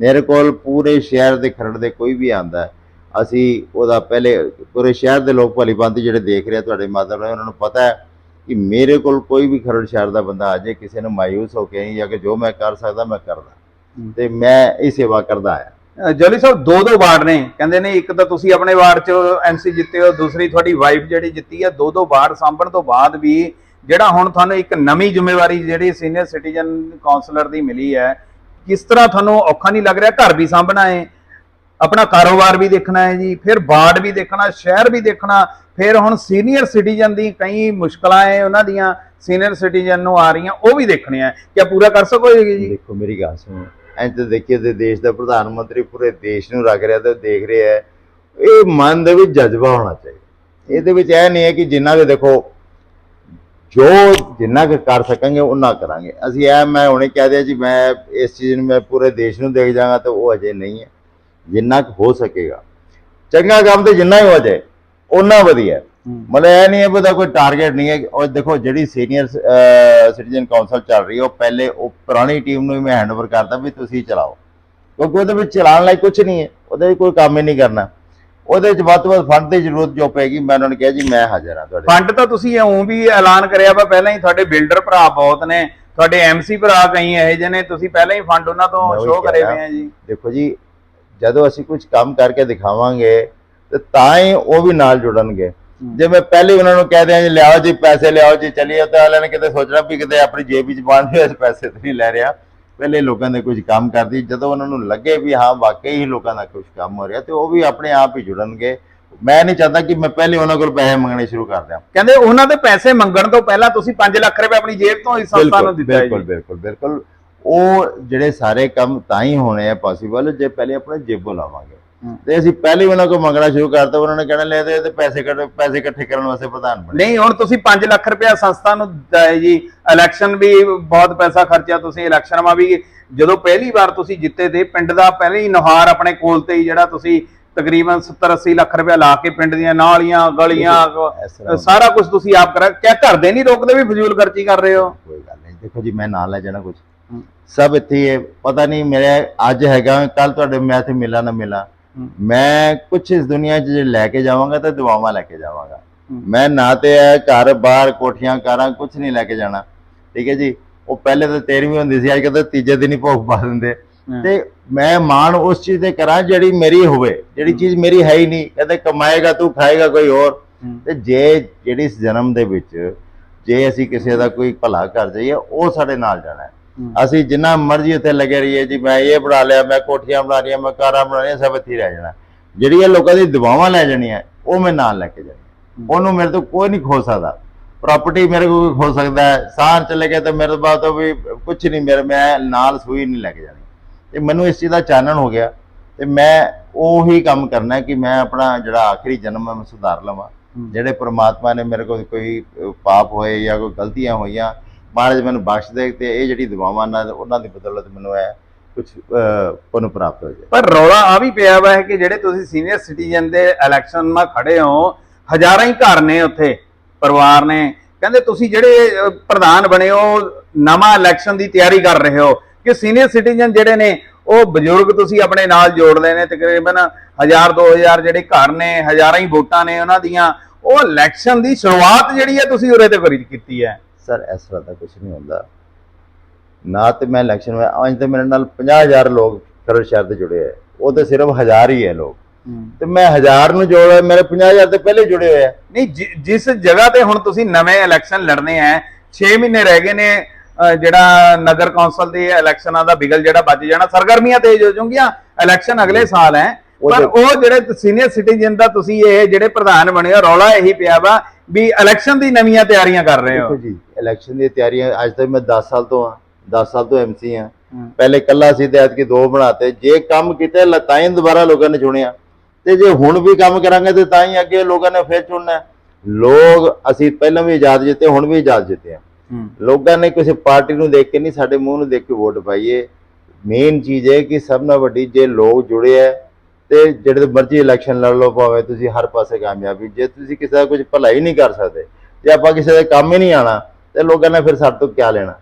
ਮੇਰੇ ਕੋਲ ਪੂਰੇ ਸ਼ਹਿਰ ਦੇ ਖਰੜ ਦੇ ਕੋਈ ਵੀ ਆਂਦਾ ਅਸੀਂ ਉਹਦਾ ਪਹਿਲੇ ਪੂਰੇ ਸ਼ਹਿਰ ਦੇ ਲੋਕ ਭਲੀ ਭਾਂਤੀ ਜਿਹੜੇ ਦੇਖ ਰਹੇ ਆ ਤੁਹਾਡੇ ਮਾਧਵ ਰਾਏ ਉਹਨਾਂ ਨੂੰ ਪਤਾ ਹੈ ਕਿ ਮੇਰੇ ਕੋਲ ਕੋਈ ਵੀ ਖਰੜ ਸ਼ਹਿਰ ਦਾ ਬੰਦਾ ਆ ਜਾਏ ਕਿਸੇ ਨੂੰ ਮਾਯੂਸ ਹੋ ਕੇ ਜਾਂ ਕਿ ਜੋ ਮੈਂ ਕਰ ਸਕਦਾ ਮੈਂ ਕਰਦਾ। ਤੇ ਮੈਂ ਇਹ ਸੇਵਾ ਕਰਦਾ ਆ ਅ, ਜੋਲੀ ਸਾਹਿਬ, ਦੋ ਦੋ ਵਾਰਡ ਨੇ। ਕਹਿੰਦੇ ਨੇ ਇੱਕ ਤਾਂ ਤੁਸੀਂ ਆਪਣੇ ਵਾਰਡ 'ਚ ਐਮਸੀ ਜਿੱਤੇ ਹੋ, ਦੂਸਰੀ ਤੁਹਾਡੀ ਵਾਈਫ ਜਿਹੜੀ ਜਿੱਤੀ ਹੈ ਦੋ ਦੋ ਵਾਰਡ ਸਾਂਭਣ ਤੋਂ ਬਾਅਦ ਵੀ ਜਿਹੜਾ ਹੁਣ ਤੁਹਾਨੂੰ ਇੱਕ ਨਵੀਂ ਜ਼ਿੰਮੇਵਾਰੀ ਜਿਹੜੀ ਸੀਨੀਅਰ ਸਿਟੀਜ਼ਨ ਕਾਉਂਸਲਰ ਦੀ ਮਿਲੀ ਹੈ, ਕਿਸ ਤਰ੍ਹਾਂ ਤੁਹਾਨੂੰ ਔਖਾ ਨਹੀਂ ਲੱਗ ਰਿਹਾ? ਘਰ ਵੀ ਸਾਂਭਣਾ ਹੈ, ਆਪਣਾ ਕਾਰੋਬਾਰ ਵੀ ਦੇਖਣਾ ਹੈ ਜੀ, ਫਿਰ ਵਾਰਡ ਵੀ ਦੇਖਣਾ, ਸ਼ਹਿਰ ਵੀ ਦੇਖਣਾ, ਫਿਰ ਹੁਣ ਸੀਨੀਅਰ ਸਿਟੀਜ਼ਨ ਦੀ ਕਈ ਮੁਸ਼ਕਲਾਂ ਹੈ, ਉਹਨਾਂ ਦੀਆਂ ਸੀਨੀਅਰ ਸਿਟੀਜ਼ਨ ਨੂੰ ਆ ਰਹੀਆਂ, ਉਹ ਵੀ ਦੇਖਣੀਆਂ ਹੈ। ਕਿਆ ਪੂਰਾ ਕਰ ਸਕੋਗੇ ਜੀ? ਦੇਖੋ, ਮੇਰੀ ਗੱਲ ਸੁਣੋ। ਇੰਜ ਦੇਖੀਏ ਤੇ ਦੇਸ਼ ਦਾ ਪ੍ਰਧਾਨ ਮੰਤਰੀ ਪੂਰੇ ਦੇਸ਼ ਨੂੰ ਰੱਖ ਰਿਹਾ ਤੇ ਦੇਖ ਰਿਹਾ ਹੈ। ਇਹ ਮਨ ਦੇ ਵਿੱਚ ਜਜ਼ਬਾ ਹੋਣਾ ਚਾਹੀਦਾ। ਇਹਦੇ ਵਿੱਚ ਇਹ ਨਹੀਂ ਹੈ ਕਿ ਜਿੰਨਾ ਵੀ ਦੇਖੋ, ਜੋ ਜਿੰਨਾ ਕੁ ਕਰ ਸਕਾਂਗੇ ਉਹਨਾਂ ਕਰਾਂਗੇ। ਅਸੀਂ ਇਹ ਮੈਂ ਹੁਣੇ ਕਹਿ ਦਿਆ ਜੀ, ਮੈਂ ਇਸ ਚੀਜ਼ ਨੂੰ ਮੈਂ ਪੂਰੇ ਦੇਸ਼ ਨੂੰ ਦੇਖ ਜਾਵਾਂਗਾ ਤਾਂ ਉਹ ਅਜੇ ਨਹੀਂ ਹੈ। ਜਿੰਨਾ ਕੁ ਹੋ ਸਕੇਗਾ। ਚੰਗਾ ਕੰਮ ਤੇ ਜਿੰਨਾ ਹੀ ਹੋ ਜਾਏ ਉਹਨਾਂ ਵਧੀਆ। ਮਤਲਬ ਇਹ ਨਹੀਂ ਹੈ ਉਹਦਾ ਕੋਈ ਟਾਰਗੇਟ ਨਹੀਂ ਹੈ। ਔਰ ਦੇਖੋ ਜਿਹੜੀ ਸੀਨੀਅਰ ਸਿਟੀਜ਼ਨ ਕਾਉਂਸਲ ਚੱਲ ਰਹੀ ਹੈ ਉਹ ਪਹਿਲੇ ਉਹ ਪੁਰਾਣੀ ਟੀਮ ਨੂੰ ਹੀ ਮੈਂ ਹੈਂਡਓਵਰ ਕਰਦਾ ਵੀ ਤੁਸੀਂ ਚਲਾਓ। ਕਿਉਂਕਿ ਉਹਦੇ ਵਿੱਚ ਚਲਾਉਣ ਲਈ ਕੁਝ ਨਹੀਂ ਹੈ। ਉਹਦੇ ਵਿੱਚ ਕੋਈ ਕੰਮ ਹੀ ਨਹੀਂ ਕਰਨਾ। ਉਹਦੇ ਵਿੱਚ ਵੱਧ ਤੋਂ ਵੱਧ ਫੰਡ ਦੀ ਜ਼ਰੂਰਤ ਜੋ ਪੈਗੀ ਮੈਂ ਉਹਨਾਂ ਨੂੰ ਕਿਹਾ ਜੀ ਮੈਂ ਹਾਜ਼ਰ ਹਾਂ ਤੁਹਾਡੇ ਫੰਡ ਤਾਂ ਤੁਸੀਂ ਇਉਂ ਵੀ ਐਲਾਨ ਕਰਿਆ ਵਾ ਪਹਿਲਾਂ ਹੀ ਤੁਹਾਡੇ ਬਿਲਡਰ ਭਰਾ ਬਹੁਤ ਨੇ ਤੁਹਾਡੇ ਐਮਸੀ ਭਰਾ ਕਈ ਇਹੋ ਜਿਹੇ ਨੇ ਤੁਸੀਂ ਪਹਿਲਾਂ ਹੀ ਫੰਡ ਉਹਨਾਂ ਤੋਂ ਸ਼ੋਅ ਕਰੇ ਹੋਏ। ਆ ਜੀ। ਦੇਖੋ ਜੀ ਜਦੋਂ ਅਸੀਂ ਕੁਝ ਕੰਮ ਕਰਕੇ ਦਿਖਾਵਾਂਗੇ ਤੇ ਤਾਂ ਹੀ ਉਹ ਵੀ ਨਾਲ ਜੁੜਨਗੇ। ਜੇ ਮੈਂ ਪਹਿਲੇ ਉਹਨਾਂ ਨੂੰ ਕਹਿ ਦਿਆਂ ਜੀ ਲਿਆਓ ਜੀ ਪੈਸੇ ਲਿਆਓ ਜੀ ਚਲਿਏ ਤਾਂ ਵਾਲਿਆਂ ਨੇ ਕਿਤੇ ਸੋਚਣਾ ਵੀ ਕਿਤੇ ਆਪਣੀ ਜੇਬ ਵਿੱਚ ਪਾਣ ਹੋਏ ਪੈਸੇ ਤਾਂ ਨਹੀਂ ਲੈ ਰਿਹਾ। ਪਹਿਲੇ ਲੋਕਾਂ ਦੇ ਕੁਝ ਕੰਮ ਕਰਦੀ ਜਦੋਂ ਉਹਨਾਂ ਨੂੰ ਲੱਗੇ ਵੀ ਹਾਂ ਵਾਕਈ ਹੀ ਲੋਕਾਂ ਦਾ ਕੁਝ ਕੰਮ ਹੋ ਰਿਹਾ ਤੇ ਉਹ ਵੀ ਆਪਣੇ ਆਪ ਹੀ ਜੁੜਨਗੇ। ਮੈਂ ਨਹੀਂ ਚਾਹਤਾ ਕਿ ਮੈਂ ਪਹਿਲੇ ਉਹਨਾਂ ਕੋਲ ਪੈਸੇ ਮੰਗਣੇ ਸ਼ੁਰੂ ਕਰ ਦਿਆਂ। ਕਹਿੰਦੇ ਉਹਨਾਂ ਦੇ ਪੈਸੇ ਮੰਗਣ ਤੋਂ ਪਹਿਲਾਂ ਤੁਸੀਂ 5 ਲੱਖ ਰੁਪਏ ਆਪਣੀ ਜੇਬ ਤੋਂ ਇਸ ਸੰਸਥਾ ਨੂੰ ਦਿੱਤਾ ਬਿਲਕੁਲ ਬਿਲਕੁਲ ਬਿਲਕੁਲ। ਉਹ ਜਿਹੜੇ ਸਾਰੇ ਕੰਮ ਤਾਂ ਹੀ ਹੋਣੇ ਆ ਪੋਸੀਬਲ ਜੇ ਪਹਿਲੇ ਆਪਣੇ ਜੇਬੋਂ ਲਾਵਾਂਗੇ। ਤੇ ਅਸੀਂ ਪਹਿਲੇ ਉਹਨਾਂ ਕੋਲ ਮੰਗਣਾ ਸ਼ੁਰੂ ਕਰਤਾ ਉਹਨਾਂ ਨੇ ਕਹਿਣਾ ਲੈ ਤੇ ਪੈਸੇ ਕੱਢ ਪੈਸੇ ਇਕੱਠੇ ਕਰਨ ਵਾਸਤੇ ਪ੍ਰਧਾਨ ਬਣੇ ਨਹੀਂ ਹੁਣ ਤੁਸੀਂ 5 ਲੱਖ ਰੁਪਏ ਸੰਸਥਾ ਨੂੰ ਦਿੱਤਾ ਜੀ ਇਲੈਕਸ਼ਨ ਵੀ ਬਹੁਤ ਪੈਸਾ ਖਰਚਿਆ ਤੁਸੀਂ ਇਲੈਕਸ਼ਨ ਮਾ ਵੀ ਜਦੋਂ ਪਹਿਲੀ ਵਾਰ ਤੁਸੀਂ ਜਿੱਤੇ ਤੇ ਪਿੰਡ ਦਾ ਪਹਿਲੇ ਹੀ ਨੁਹਾਰ ਆਪਣੇ ਕੋਲ ਤੇ ਹੀ ਜਿਹੜਾ ਤੁਸੀਂ ਤਕਰੀਬਨ 70 80 ਲੱਖ ਰੁਪਏ ਲਾ ਕੇ ਪਿੰਡ ਦੀਆਂ ਨਾਲੀਆਂ ਗਲੀਆਂ ਸਾਰਾ ਕੁਝ ਤੁਸੀਂ ਆਪ ਕਰਾ ਕਿਆ ਘਰ ਦੇ ਨਹੀਂ ਰੋਕਦੇ ਵੀ ਫਜ਼ੂਲ ਖਰਚੀ ਕਰ ਰਹੇ ਹੋ ਕੋਈ ਗੱਲ ਨਹੀਂ ਦੇਖੋ ਜੀ ਮੈਂ ਨਾਲ ਲੈ ਜਾਣਾ ਕੁਝ। ਸਭ ਇੱਥੇ ਪਤਾ ਨਹੀਂ ਮੇਰੇ ਅੱਜ ਹੈਗਾ ਕੱਲ ਤੁਹਾਡੇ ਮੈਂ ਇੱਥੇ ਮਿਲਾਂ ਨਾ ਮਿਲਾਂ। ਮੈਂ ਕੁਝ ਇਸ ਦੁਨੀਆ 'ਚ ਜੇ ਲੈ ਕੇ ਜਾਵਾਂਗਾ ਤਾਂ ਦੁਆਵਾਂ ਲੈ ਕੇ ਜਾਵਾਂਗਾ। ਮੈਂ ਨਾ ਤੇ ਇਹ ਘਰ ਬਾਹਰ ਕੋਠੀਆਂ ਕਾਰਾਂ ਕੁਝ ਨਹੀਂ ਲੈ ਕੇ ਜਾਣਾ। ਠੀਕ ਹੈ ਜੀ? ਉਹ ਪਹਿਲੇ ਤਾਂ 13ਵੀਂ ਹੁੰਦੀ ਸੀ ਅੱਜ ਕੱਲ੍ਹ ਤਾਂ ਤੀਜੇ ਦਿਨ ਹੀ ਭੋਗ ਪਾ ਦਿੰਦੇ। ਤੇ ਮੈਂ ਮਾਣ ਉਸ ਚੀਜ਼ ਤੇ ਕਰਾਂ ਜਿਹੜੀ ਮੇਰੀ ਹੋਵੇ ਜਿਹੜੀ ਚੀਜ਼ ਮੇਰੀ ਹੈ ਹੀ ਨਹੀਂ। ਕਹਿੰਦੇ ਕਮਾਏਗਾ ਤੂੰ ਖਾਏਗਾ ਕੋਈ ਹੋਰ। ਤੇ ਜੇ ਜਿਹੜੀ ਇਸ ਜਨਮ ਦੇ ਵਿੱਚ ਜੇ ਅਸੀਂ ਕਿਸੇ ਦਾ ਕੋਈ ਭਲਾ ਕਰ ਜਾਈਏ ਉਹ ਸਾਡੇ ਨਾਲ ਜਾਣਾ। ਅਸੀਂ ਜਿੰਨਾ ਮਰਜ਼ੀ ਉੱਥੇ ਲੱਗੇ ਰਹੀਏ ਜੀ ਮੈਂ ਇਹ ਬਣਾ ਲਿਆ ਮੈਂ ਕੋਠੀਆਂ ਬਣਾ ਲਈਆਂ ਮੈਂ ਕਾਰਾਂ ਬਣਾ ਲਈਆਂ ਸਭ ਇੱਥੇ ਹੀ ਰਹਿ ਜਾਣਾ। ਜਿਹੜੀਆਂ ਲੋਕਾਂ ਦੀ ਦੁਆਵਾਂ ਲੈ ਜਾਣੀਆਂ ਉਹ ਮੈਂ ਨਾਲ ਲੈ ਕੇ ਜਾਣੀ। ਉਹਨੂੰ ਮੇਰੇ ਤੋਂ ਕੋਈ ਨਹੀਂ ਖੋ ਸਕਦਾ। ਪ੍ਰਾਪਰਟੀ ਮੇਰੇ ਕੋਲ ਖੋ ਸਕਦਾ ਹੈ। ਸਾਹ ਚਲੇ ਗਏ ਤਾਂ ਮੇਰੇ ਬਾਅਦ ਤੋਂ ਵੀ ਕੁਝ ਨਹੀਂ ਮੇਰੇ ਮੈਂ ਨਾਲ ਸੂਈ ਨਹੀਂ ਲੈ ਕੇ ਜਾਣੀ। ਤੇ ਮੈਨੂੰ ਇਸ ਚੀਜ਼ ਦਾ ਚਾਨਣ ਹੋ ਗਿਆ ਤੇ ਮੈਂ ਉਹੀ ਕੰਮ ਕਰਨਾ ਹੈ ਕਿ ਮੈਂ ਆਪਣਾ ਜਿਹੜਾ ਆਖਰੀ ਜਨਮ ਹੈ ਮੈਂ ਸੁਧਾਰ ਲਵਾਂ। ਹੂੰ। ਜਿਹੜੇ ਪ੍ਰਮਾਤਮਾ ਨੇ ਮੇਰੇ ਕੋਲ ਕੋਈ ਪਾਪ ਹੋਏ ਜਾਂ ਕੋਈ ਗਲਤੀਆਂ ਹੋਈਆਂ ਮਹਾਰਾਜ ਮੈਨੂੰ ਬਖਸ਼ ਦੇ ਤੇ ਇਹ ਜਿਹੜੀ ਦੁਆਵਾਂ ਨਾਲ ਉਹਨਾਂ ਦੀ ਬਦੌਲਤ ਮੈਨੂੰ ਹੈ ਕੁਝ ਪੁੰਨ ਪ੍ਰਾਪਤ ਹੋ ਜਾਏ। ਪਰ ਰੌਲਾ ਆ ਵੀ ਪਿਆ ਵਾ ਹੈ ਕਿ ਜਿਹੜੇ ਤੁਸੀਂ ਸੀਨੀਅਰ ਸਿਟੀਜ਼ਨ ਦੇ ਇਲੈਕਸ਼ਨ ਮਾ ਖੜੇ ਹੋ, ਹਜ਼ਾਰਾਂ ਹੀ ਘਰ ਨੇ ਉੱਥੇ, ਪਰਿਵਾਰ ਨੇ। ਕਹਿੰਦੇ ਤੁਸੀਂ ਜਿਹੜੇ ਪ੍ਰਧਾਨ ਬਣੇ ਹੋ, ਨਵਾਂ ਇਲੈਕਸ਼ਨ ਦੀ ਤਿਆਰੀ ਕਰ ਰਹੇ ਹੋ, ਕਿ ਸੀਨੀਅਰ ਸਿਟੀਜ਼ਨ ਜਿਹੜੇ ਨੇ, ਉਹ ਬਜ਼ੁਰਗ ਤੁਸੀਂ ਆਪਣੇ ਨਾਲ ਜੋੜਦੇ ਨੇ, ਤਕਰੀਬਨ 1000 2000 ਜਿਹੜੇ ਘਰ ਨੇ, ਹਜ਼ਾਰਾਂ ਹੀ ਵੋਟਾਂ ਨੇ ਉਹਨਾਂ ਦੀਆਂ, ਉਹ ਇਲੈਕਸ਼ਨ ਦੀ ਸ਼ੁਰੂਆਤ ਜਿਹੜੀ ਹੈ ਤੁਸੀਂ ਉਰੇ ਤੇ ਕੀਤੀ ਹੈ। ਸਰ ਇਸ ਤਰ੍ਹਾਂ ਦਾ ਕੁਝ ਨਹੀਂ ਹੁੰਦਾ। ਨਾ ਤੇ ਮੈਂ ਇਲੈਕਸ਼ਨ ਵਿੱਚ ਅੱਜ ਤੇ ਮੇਰੇ ਨਾਲ 50000 ਲੋਕ ਖਰੜ ਸ਼ਹਿਰ ਦੇ ਜੁੜੇ ਹੋਏ ਉਹ ਤੇ ਸਿਰਫ 1000 ਹੀ ਹੈ ਲੋਕ। ਤੇ ਮੈਂ 1000 ਨੂੰ ਜੋੜਿਆ ਮੇਰੇ 50000 ਤੇ ਪਹਿਲੇ ਜੁੜੇ ਹੋਏ ਆ। ਨਹੀਂ ਜਿਸ ਜਗ੍ਹਾ ਤੇ ਹੁਣ ਤੁਸੀਂ ਨਵੇਂ ਇਲੈਕਸ਼ਨ ਲੜਨੇ ਆ 6 ਮਹੀਨੇ ਰਹਿ ਗਏ ਨੇ ਜਿਹੜਾ ਨਗਰ ਕੌਂਸਲ ਦੇ ਇਲੈਕਸ਼ਨਾਂ ਦਾ ਬਿਗਲ ਜਿਹੜਾ ਵੱਜ ਜਾਣਾ ਸਰਗਰਮੀਆਂ ਤੇਜ਼ ਹੋ ਜਾਣਗੀਆਂ ਇਲੈਕਸ਼ਨ ਅਗਲੇ ਸਾਲ ਹੈ। ਪਰ ਉਹ ਜਿਹੜੇ ਸੀਨੀਅਰ ਸਿਟੀਜ਼ਨ ਦਾ ਤੁਸੀਂ ਇਹ ਜਿਹੜੇ ਪ੍ਰਧਾਨ ਬਣੇ ਹੋ ਰੌਲਾ ਇਹੀ ਪਿਆ ਵਾ ਵੀ ਇਲੈਕਸ਼ਨ ਦੀ ਨਵੀਆਂ ਤਿਆਰੀਆਂ ਕਰ ਰਹੇ ਦੇਖੋ ਹੋ ਜੀ ਇਲੈਕਸ਼ਨ ਦੀਆਂ ਤਿਆਰੀਆਂ ਅੱਜ ਤੱਕ ਮੈਂ 10 ਸਾਲ ਤੋਂ ਆ 10 ਸਾਲ ਤੋਂ ਐਮਸੀ ਆ। ਪਹਿਲੇ ਕੱਲਾ ਸੀ ਤੇ ਐਤਕੀ ਦੋ ਬਣਾਤੇ ਜੇ ਕੰਮ ਕੀਤੇ ਲ- ਤਾਂ ਹੀ ਦੁਬਾਰਾ ਲੋਕਾਂ ਨੇ ਚੁਣਿਆ ਤੇ ਜੇ ਹੁਣ ਵੀ ਕੰਮ ਕਰਾਂਗੇ ਤੇ ਤਾਂ ਹੀ ਅੱਗੇ ਲੋਕਾਂ ਨੇ ਫੇਰ ਚੁਣਨਾ। ਲੋਕ ਅਸੀਂ ਪਹਿਲਾਂ ਵੀ ਆਜ਼ਾਦ ਜਿੱਤੇ ਹੁਣ ਵੀ ਆਜ਼ਾਦ ਜਿੱਤੇ ਆ। ਲੋਕਾਂ ਨੇ ਕਿਸੇ ਪਾਰਟੀ ਨੂੰ ਦੇਖ ਕੇ ਨਹੀਂ ਸਾਡੇ ਮੂੰਹ ਨੂੰ ਦੇਖ ਕੇ ਵੋਟ ਪਾਈਏ ਮੇਨ ਚੀਜ਼ ਹੈ ਕਿ ਸਭ ਨਾਲ ਵੱਡੀ ਜੇ ਲੋਕ ਜੁੜੇ ਹੈ ਤੇ ਜਿਹੜੇ ਮਰਜ਼ੀ ਇਲੈਕਸ਼ਨ ਲੜ ਲਓ ਭਾਵੇਂ ਤੁਸੀਂ ਹਰ ਪਾਸੇ ਕਾਮਯਾਬੀ ਜੇ ਤੁਸੀਂ ਕਿਸੇ ਦਾ ਕੁਝ ਭਲਾਈ ਨਹੀਂ ਕਰ ਸਕਦੇ ਜੇ ਆਪਾਂ ਕਿਸੇ ਦੇ ਕੰਮ ਹੀ ਨਹੀਂ ਆਣਾ ਤੇ ਲੋਕਾਂ ਨੇ ਫਿਰ ਸਾਡੇ ਤੋਂ ਕੀ ਲੈਣਾ?